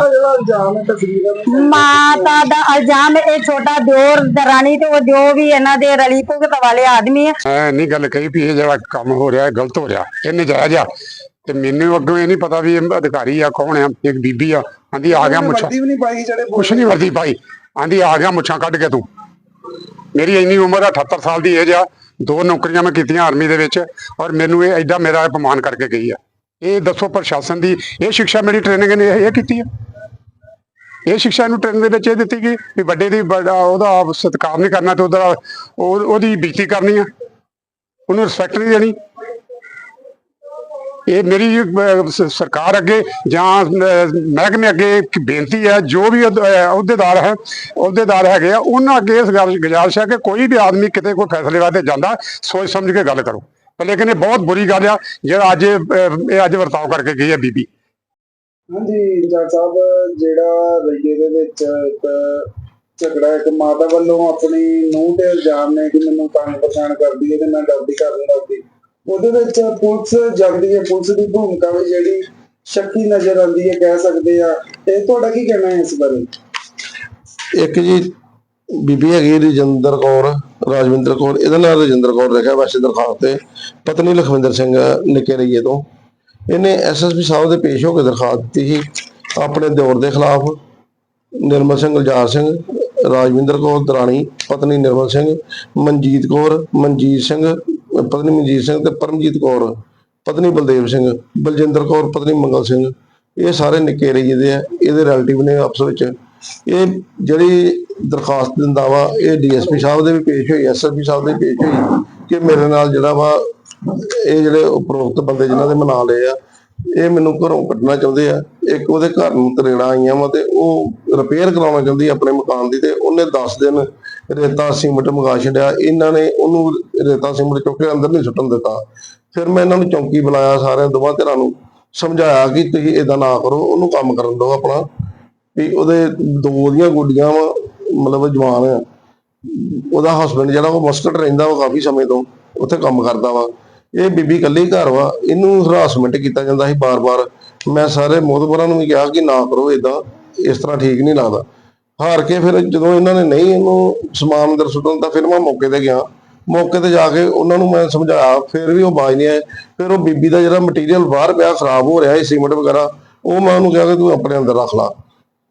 Speaker 11: ਮਾਤਾ ਦਾ ਇਲਜ਼ਾਮ ਇਹ ਛੋਟਾ ਦਿਓਰ ਦਰਾਣੀ ਤੇ ਉਹ ਜੋ ਵੀ ਇਹਨਾਂ ਦੇ ਰਲੀ ਭੁਗਤ ਵਾਲੇ ਆਦਮੀ ਆ।
Speaker 6: ਮੈਂ ਨਹੀਂ ਗੱਲ ਕਹੀ ਵੀ ਇਹ ਜਿਹੜਾ ਕੰਮ ਹੋ ਰਿਹਾ ਹੈ ਗਲਤ ਹੋ ਰਿਹਾ। ਇਹ ਨਜਾਇਜ਼ ਆ। ਤੇ ਮੈਨੂੰ ਅੱਗੋਂ ਇਹ ਨਹੀਂ ਪਤਾ ਵੀ ਇਹ ਅਧਿਕਾਰੀ ਆ ਕੌਣ ਆ ਇੱਕ ਬੀਬੀ ਆ। ਆਂਦੀ ਆ ਗਿਆ ਮੁੱਛਾਂ।
Speaker 2: ਵਰਦੀ ਵੀ ਨਹੀਂ ਪਾਈ ਜਿਹੜੇ
Speaker 6: ਕੁਛ ਨਹੀਂ ਵਰਦੀ ਭਾਈ ਆਂਦੀ ਆ ਗਿਆ ਮੁੱਛਾਂ ਕੱਢ ਕੇ ਤੂੰ। ਮੇਰੀ ਇੰਨੀ ਉਮਰ ਆ 78 ਸਾਲ ਦੀ ਏਜ ਆ। ਦੋ ਨੌਕਰੀਆਂ ਮੈਂ ਕੀਤੀਆਂ ਆਰਮੀ ਦੇ ਵਿੱਚ ਔਰ ਮੈਨੂੰ ਇਹ ਐਡਾ ਮੇਰਾ ਅਪਮਾਨ ਕਰਕੇ ਗਈ ਆ। ਇਹ ਦੱਸੋ ਪ੍ਰਸ਼ਾਸਨ ਦੀ ਇਹ ਸਿੱਖਿਆ ਮੇਰੀ ਟ੍ਰੇਨਿੰਗ ਨੇ ਇਹ ਇਹ ਕੀਤੀ ਆ? ਇਹ ਸਿੱਖਿਆ ਨੂੰ ਟ੍ਰੇਨਿੰਗ ਦੇ ਵਿੱਚ ਇਹ ਦਿੱਤੀ ਗਈ ਵੀ ਵੱਡੇ ਦੀ ਵੱਡਾ ਉਹਦਾ ਸਤਿਕਾਰ ਨਹੀਂ ਕਰਨਾ ਤੇ ਉਹਦਾ ਉਹ- ਉਹਦੀ ਬੇਇੱਜ਼ਤੀ ਕਰਨੀ ਆ। ਉਹਨੂੰ ਰਿਸਪੈਕਟ ਨਹੀਂ ਦੇਣੀ। ਇਹ ਮੇਰੀ ਸਰਕਾਰ ਅੱਗੇ ਜਾਂ ਮਹਿਕਮੇ ਅੱਗੇ ਬੇਨਤੀ ਹੈ, ਜੋ ਵੀ ਅਹੁਦ- ਅਹੁਦੇਦਾਰ ਹੈ, ਅਹੁਦੇਦਾਰ ਹੈਗੇ ਆ, ਉਹਨਾਂ ਅੱਗੇ ਇਸ ਗੱਲ ਗੁਜ਼ਾਰਿਸ਼ ਹੈ ਕਿ ਕੋਈ ਵੀ ਆਦਮੀ ਕਿਤੇ ਕੋਈ ਫੈਸਲੇ ਵਾਸਤੇ ਜਾਂਦਾ ਸੋਚ ਸਮਝ ਕੇ ਗੱਲ ਕਰੋ। ਲੇਕਿਨ ਇਹ ਬਹੁਤ ਬੁਰੀ ਗੱਲ ਆ, ਜਿਹੜਾ ਅੱਜ ਇਹ ਅੱਜ ਵਰਤਾਓ ਕਰਕੇ ਗਈ ਹੈ ਬੀਬੀ।
Speaker 2: ਹਾਂਜੀ ਜੱਜ ਸਾਹਿਬ, ਜਿਹੜਾ ਰਈਏ ਦੇ ਵਿੱਚ ਇੱਕ ਝਗੜਾ, ਇੱਕ ਮਾਤਾ ਵੱਲੋਂ ਆਪਣੀ ਨੂੰਹ ਤੇ ਇਲਜ਼ਾਮ ਨੇ ਕਿ ਮੈਨੂੰ ਤੰਗ ਪਛਾਣ ਕਰਦੀ ਹੈ ਤੇ ਮੈਂ ਗਲਤੀ ਕਰ ਨਹੀਂ ਉਹਦੇ ਵਿੱਚ ਪੁਲਿਸ ਜਗਦੀ ਹੈ, ਪੁਲਿਸ ਦੀ ਭੂਮਿਕਾ ਵੀ ਜਿਹੜੀ ਸ਼ੱਕੀ ਨਜ਼ਰ ਆਉਂਦੀ ਹੈ, ਕਹਿ ਸਕਦੇ ਆ। ਇਹ ਤੁਹਾਡਾ ਕੀ ਕਹਿਣਾ ਹੈ ਇਸ ਬਾਰੇ?
Speaker 12: ਇੱਕ ਜੀ, ਬੀਬੀ ਹੈਗੀ ਰਜਿੰਦਰ ਕੌਰ, ਰਾਜਵਿੰਦਰ ਕੌਰ, ਇਹਦਾ ਨਾਮ ਰਜਿੰਦਰ ਕੌਰ ਲਿਖਿਆ, ਵੈਸੇ ਦਰਖਾਸਤ ਤੇ। ਪਤਨੀ ਲਖਵਿੰਦਰ ਸਿੰਘ, ਨਿੱਕੇ ਰਈਏ ਤੋਂ। ਇਹਨੇ ਐਸਐਸਪੀ ਸਾਹਿਬ ਦੇ ਪੇਸ਼ ਹੋ ਕੇ ਦਰਖਾਸਤ ਦਿੱਤੀ ਸੀ ਆਪਣੇ ਦੌਰ ਦੇ ਖਿਲਾਫ। ਨਿਰਮਲ ਸਿੰਘ ਗੁਲਜ਼ਾਰ ਸਿੰਘ, ਰਾਜਵਿੰਦਰ ਕੌਰ ਦਰਾਣੀ, ਪਤਨੀ ਨਿਰਮਲ ਸਿੰਘ, ਮਨਜੀਤ ਕੌਰ, ਮਨਜੀਤ ਸਿੰਘ, ਪਤਨੀ ਮਨਜੀਤ ਸਿੰਘ ਤੇ ਪਰਮਜੀਤ ਕੌਰ, ਪਤਨੀ ਬਲਦੇਵ ਸਿੰਘ, ਬਲਜਿੰਦਰ ਕੌਰ, ਪਤਨੀ ਮੰਗਲ ਸਿੰਘ। ਇਹ ਸਾਰੇ ਨਿੱਕੇ ਰਈਏ ਦੇ ਆ, ਇਹਦੇ ਰਿਲੇਟਿਵ ਨੇ ਆਪਸ ਵਿੱਚ। ਇਹ ਜਿਹੜੀ ਦਰਖਾਸਤ ਦਿੰਦਾ ਵਾ, ਇਹ ਡੀਐਸਪੀ ਸਾਹਿਬ ਦੇ ਵੀ ਪੇਸ਼ ਹੋਈ ਐਸਐਸਪੀ ਸਾਹਿਬ ਦੇ ਵੀ ਪੇਸ਼ ਹੋਈ ਕਿ ਮੇਰੇ ਨਾਲ ਜਿਹੜਾ ਵਾ ਇਹ ਜਿਹੜੇ ਉਪਰੋਕਤ ਬੰਦੇ ਜਿਨ੍ਹਾਂ ਦੇ ਮਨਾ ਲਏ ਆ, ਇਹ ਮੈਨੂੰ ਘਰੋਂ ਕੱਢਣਾ ਚਾਹੁੰਦੇ ਆ। ਇੱਕ ਉਹਦੇ ਘਰ ਨੂੰ ਤਰੇੜਾ ਆਈਆਂ ਵਾ ਤੇ ਉਹ ਰਿਪੇਅਰ ਕਰਾਉਣਾ ਚਾਹੁੰਦੀ ਆਪਣੇ ਮਕਾਨ ਦੀ ਤੇ ਉਹਨੇ 10 ਦਿਨ ਰੇਤਾ ਸੀਮਿੰਟ ਮੰਗਾ ਛੱਡਿਆ। ਇਹਨਾਂ ਨੇ ਉਹਨੂੰ ਰੇਤਾ ਸੀਮਿੰਟ ਚੁੱਕ ਕੇ ਅੰਦਰ ਨਹੀਂ ਸੁੱਟਣ ਦਿੱਤਾ। ਫਿਰ ਮੈਂ ਇਹਨਾਂ ਨੂੰ ਚੌਂਕੀ ਬੁਲਾਇਆ ਸਾਰਿਆਂ ਦੋਵਾਂ ਧਿਰਾਂ ਨੂੰ, ਸਮਝਾਇਆ ਕਿ ਤੁਸੀਂ ਇਦਾਂ ਨਾ ਕਰੋ, ਉਹਨੂੰ ਕੰਮ ਕਰਨ ਦਿਓ ਆਪਣਾ। ਵੀ ਉਹਦੇ ਦੋ ਉਹਦੀਆਂ ਗੁੱਡੀਆਂ ਵਾ, ਮਤਲਬ ਜਵਾਨ ਆ। ਉਹਦਾ ਹਸਬੰਡ ਜਿਹੜਾ ਉਹ ਮਸਕਟ ਰਹਿੰਦਾ ਵਾ ਕਾਫੀ ਸਮੇਂ ਤੋਂ, ਉੱਥੇ ਕੰਮ ਕਰਦਾ ਵਾ। ਇਹ ਬੀਬੀ ਇਕੱਲੀ ਘਰ ਵਾ, ਇਹਨੂੰ ਹਰਾਸਮੈਂਟ ਕੀਤਾ ਜਾਂਦਾ ਸੀ ਬਾਰ-ਬਾਰ। ਮੈਂ ਸਾਰੇ ਮੋਦਬਰਾਂ ਨੂੰ ਵੀ ਕਿਹਾ ਕਿ ਨਾ ਕਰੋ ਇਦਾਂ ਇਸ ਤਰ੍ਹਾਂ ਠੀਕ ਨਹੀਂ ਲੱਗਦਾ। ਹਾਰ ਕੇ ਫਿਰ ਜਦੋਂ ਇਹਨਾਂ ਨੇ ਨਹੀਂ ਇਹਨੂੰ ਸਮਾਨ ਅੰਦਰ ਸੁੱਟਣ ਤਾਂ ਫਿਰ ਮੈਂ ਮੌਕੇ ਤੇ ਗਿਆ। ਮੌਕੇ ਤੇ ਜਾ ਕੇ ਉਹਨਾਂ ਨੂੰ ਮੈਂ ਸਮਝਾਇਆ, ਫਿਰ ਵੀ ਉਹ ਬਾਜ ਨਹੀਂ ਆਏ। ਫਿਰ ਉਹ ਬੀਬੀ ਦਾ ਜਿਹੜਾ ਮਟੀਰੀਅਲ ਬਾਹਰ ਪਿਆ, ਖਰਾਬ ਹੋ ਰਿਹਾ ਹੈ ਸੀਮੈਂਟ ਵਗੈਰਾ, ਉਹ ਮੈਂ ਉਹਨੂੰ ਕਿਹਾ ਕਿ ਤੂੰ ਆਪਣੇ ਅੰਦਰ ਰੱਖ ਲਾ।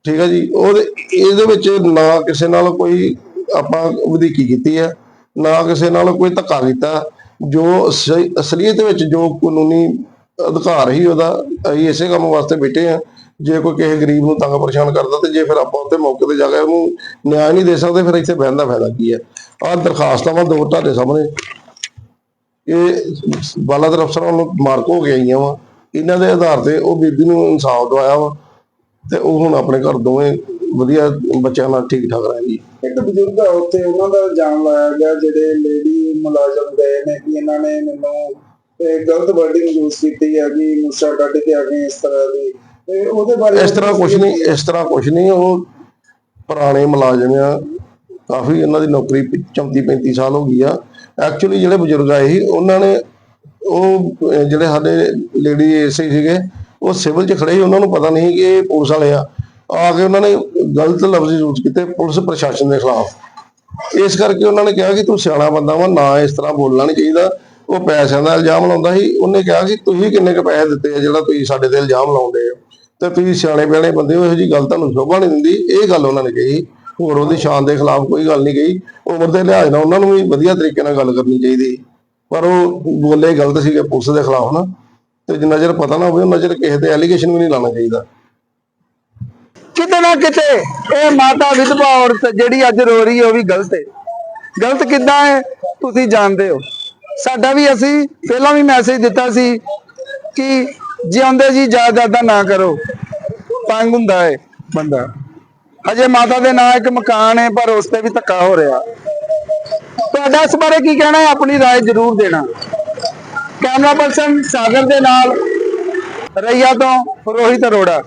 Speaker 12: ਠੀਕ ਹੈ ਜੀ? ਉਹਦੇ, ਇਹਦੇ ਵਿੱਚ ਨਾ ਕਿਸੇ ਨਾਲ ਕੋਈ ਆਪਾਂ ਵਧੀਕੀ ਕੀਤੀ ਹੈ, ਨਾ ਕਿਸੇ ਨਾਲ ਕੋਈ ਧੱਕਾ ਕੀਤਾ। ਜੋ ਅਸਲੀਅਤ ਵਿੱਚ ਜੋ ਕਾਨੂੰਨੀ ਅਧਿਕਾਰ ਹੀ ਉਹਦਾ, ਅਸੀਂ ਇਸੇ ਕੰਮ ਵਾਸਤੇ ਬੈਠੇ ਆ ਜੇ ਕੋਈ ਕਿਸੇ ਗਰੀਬ ਨੂੰ ਤੰਗ ਪਰੇਸ਼ਾਨ ਕਰਦਾ ਤੇ ਜੇ ਫਿਰ ਆਪਾਂ ਉੱਤੇ ਮੌਕੇ ਤੇ ਜਾ ਕੇ ਉਹਨੂੰ ਨਿਆਂ ਨਹੀਂ ਦੇ ਸਕਦੇ, ਫਿਰ ਇੱਥੇ ਬਹਿਣ ਦਾ ਫਾਇਦਾ ਕੀ ਹੈ? ਆਹ ਦਰਖਾਸਤਾਂ ਵਾ, ਦੋ ਤੁਹਾਡੇ ਸਾਹਮਣੇ। ਇਹ ਬਾਲਾਦਰ ਅਫਸਰਾਂ ਨੂੰ ਮਾਰਕ ਹੋ ਕੇ ਆਈਆਂ ਵਾ। ਇਹਨਾਂ ਦੇ ਆਧਾਰ ਤੇ ਉਹ ਬੀਬੀ ਨੂੰ ਇਨਸਾਫ ਦਵਾਇਆ ਵਾ ਤੇ ਉਹ ਹੁਣ ਆਪਣੇ ਘਰ ਦੋਵੇਂ ਵਧੀਆ ਬੱਚਿਆਂ ਨਾਲ ਠੀਕ ਠਾਕ ਰਹਿ ਗਈ
Speaker 2: ਇੱਕ ਬਜ਼ੁਰਗ ਆ ਉੱਥੇ ਉਹਨਾਂ ਦਾ ਇਲਜ਼ਾਮ ਲਾਇਆ ਗਿਆ ਜਿਹੜੇ ਲੇਡੀ ਮੁਲਾਜ਼ਮ ਗਏ ਨੇ ਕਿ ਇਹਨਾਂ ਨੇ ਮੈਨੂੰ ਇਹ ਗਲਤ ਵਰਡਿੰਗ ਯੂਜ਼ ਕੀਤੀ ਹੈ ਕਿ ਮੁੱਛਾਂ ਕੱਢ ਕੇ ਆ ਗਏ ਇਸ ਤਰ੍ਹਾਂ ਦੀ। ਤੇ ਉਹਦੇ ਬਾਰੇ
Speaker 12: ਇਸ ਤਰ੍ਹਾਂ ਕੁਝ ਨਹੀਂ ਇਸ ਤਰ੍ਹਾਂ ਕੁਝ ਨਹੀਂ ਉਹ ਪੁਰਾਣੇ ਮੁਲਾਜ਼ਮ ਆ ਕਾਫੀ ਇਹਨਾਂ ਦੀ ਨੌਕਰੀ 34 35 ਸਾਲ ਹੋ ਗਈ ਆ। ਐਕਚੁਅਲੀ ਜਿਹੜੇ ਬਜ਼ੁਰਗ ਆਏ ਸੀ ਉਹਨਾਂ ਨੇ ਉਹ ਜਿਹੜੇ ਸਾਡੇ ਲੇਡੀ ਐਸਆਈ ਸੀਗੇ ਉਹ ਸਿਵਲ 'ਚ ਖੜੇ ਸੀ ਉਹਨਾਂ ਨੂੰ ਪਤਾ ਨਹੀਂ ਕਿ ਇਹ ਪੁਲਿਸ ਵਾਲੇ ਆ। ਆ ਕੇ ਉਹਨਾਂ ਨੇ ਗਲਤ ਲਫ਼ਜ਼ ਯੂਜ਼ ਕੀਤੇ ਪੁਲਿਸ ਪ੍ਰਸ਼ਾਸਨ ਦੇ ਖਿਲਾਫ। ਇਸ ਕਰਕੇ ਉਹਨਾਂ ਨੇ ਕਿਹਾ ਕਿ ਤੂੰ ਸਿਆਣਾ ਬੰਦਾ ਵਾ, ਨਾ ਇਸ ਤਰ੍ਹਾਂ ਬੋਲਣਾ ਨਹੀਂ ਚਾਹੀਦਾ। ਉਹ ਪੈਸਿਆਂ ਦਾ ਇਲਜ਼ਾਮ ਲਾਉਂਦਾ ਸੀ। ਉਹਨੇ ਕਿਹਾ ਕਿ ਤੁਸੀਂ ਕਿੰਨੇ ਕੁ ਪੈਸੇ ਦਿੱਤੇ ਆ ਜਿਹੜਾ ਤੁਸੀਂ ਸਾਡੇ ਤੇ ਇਲਜ਼ਾਮ ਲਾਉਂਦੇ ਹੋ? ਤੇ ਤੁਸੀਂ ਸਿਆਣੇ ਬਿਆਣੇ ਬੰਦੇ ਹੋ, ਇਹੋ ਜੀ ਗੱਲ ਤੁਹਾਨੂੰ ਸ਼ੋਭਾ ਨਹੀਂ ਦਿੰਦੀ। ਇਹ ਗੱਲ ਉਹਨਾਂ ਨੇ ਕਹੀ। ਹੋਰ ਉਹਦੀ ਸ਼ਾਨ ਦੇ ਖਿਲਾਫ ਕੋਈ ਗੱਲ ਨਹੀਂ ਕਹੀ। ਉਮਰ ਦੇ ਲਿਹਾਜ਼ ਨਾਲ ਉਹਨਾਂ ਨੂੰ ਵੀ ਵਧੀਆ ਤਰੀਕੇ ਨਾਲ ਗੱਲ ਕਰਨੀ ਚਾਹੀਦੀ। ਪਰ ਉਹ ਬੋਲੇ ਗਲਤ ਸੀਗੇ ਪੁਲਿਸ ਦੇ ਖਿਲਾਫ ਨਾ। ਤੇ ਜਿੰਨਾ ਚਿਰ ਪਤਾ ਨਾ ਹੋਵੇ, ਉਹਨਾਂ ਚਿਰ ਕਿਸੇ ਤੇ ਐਲੀਗੇਸ਼ਨ ਵੀ ਨਹੀਂ ਲਾਉਣਾ ਚਾਹੀਦਾ।
Speaker 2: ਕਿਤੇ ਨਾ ਕਿਤੇ ਇਹ ਮਾਤਾ ਵਿਧਵਾ ਔਰਤ ਜਿਹੜੀ ਅੱਜ ਰੋ ਰਹੀ ਹੈ ਉਹ ਵੀ ਗਲਤ ਹੈ ਗਲਤ ਕਿੱਦਾਂ ਹੈ ਤੁਸੀਂ ਜਾਣਦੇ ਹੋ ਸਾਡਾ ਵੀ ਅਸੀਂ ਪਹਿਲਾਂ ਵੀ ਮੈਸੇਜ ਦਿੱਤਾ ਸੀ ਕਿ ਜਿਉਂਦੇ ਜੀ ਜਾਇਦਾਦਾਂ ਨਾ ਕਰੋ ਤੰਗ ਹੁੰਦਾ ਹੈ ਬੰਦਾ ਹਜੇ ਮਾਤਾ ਦੇ ਨਾਂ ਇੱਕ ਮਕਾਨ ਹੈ ਪਰ ਉਸ ਤੇ ਵੀ ਧੱਕਾ ਹੋ ਰਿਹਾ ਤੁਹਾਡਾ ਇਸ ਬਾਰੇ ਕੀ ਕਹਿਣਾ ਹੈ ਆਪਣੀ رائے ਜ਼ਰੂਰ ਦੇਣਾ ਕੈਮਰਾ ਪਰਸਨ ਸਾਗਰ ਦੇ ਨਾਲ ਰਈਆ ਤੋਂ ਰੋਹਿਤ ਅਰੋੜਾ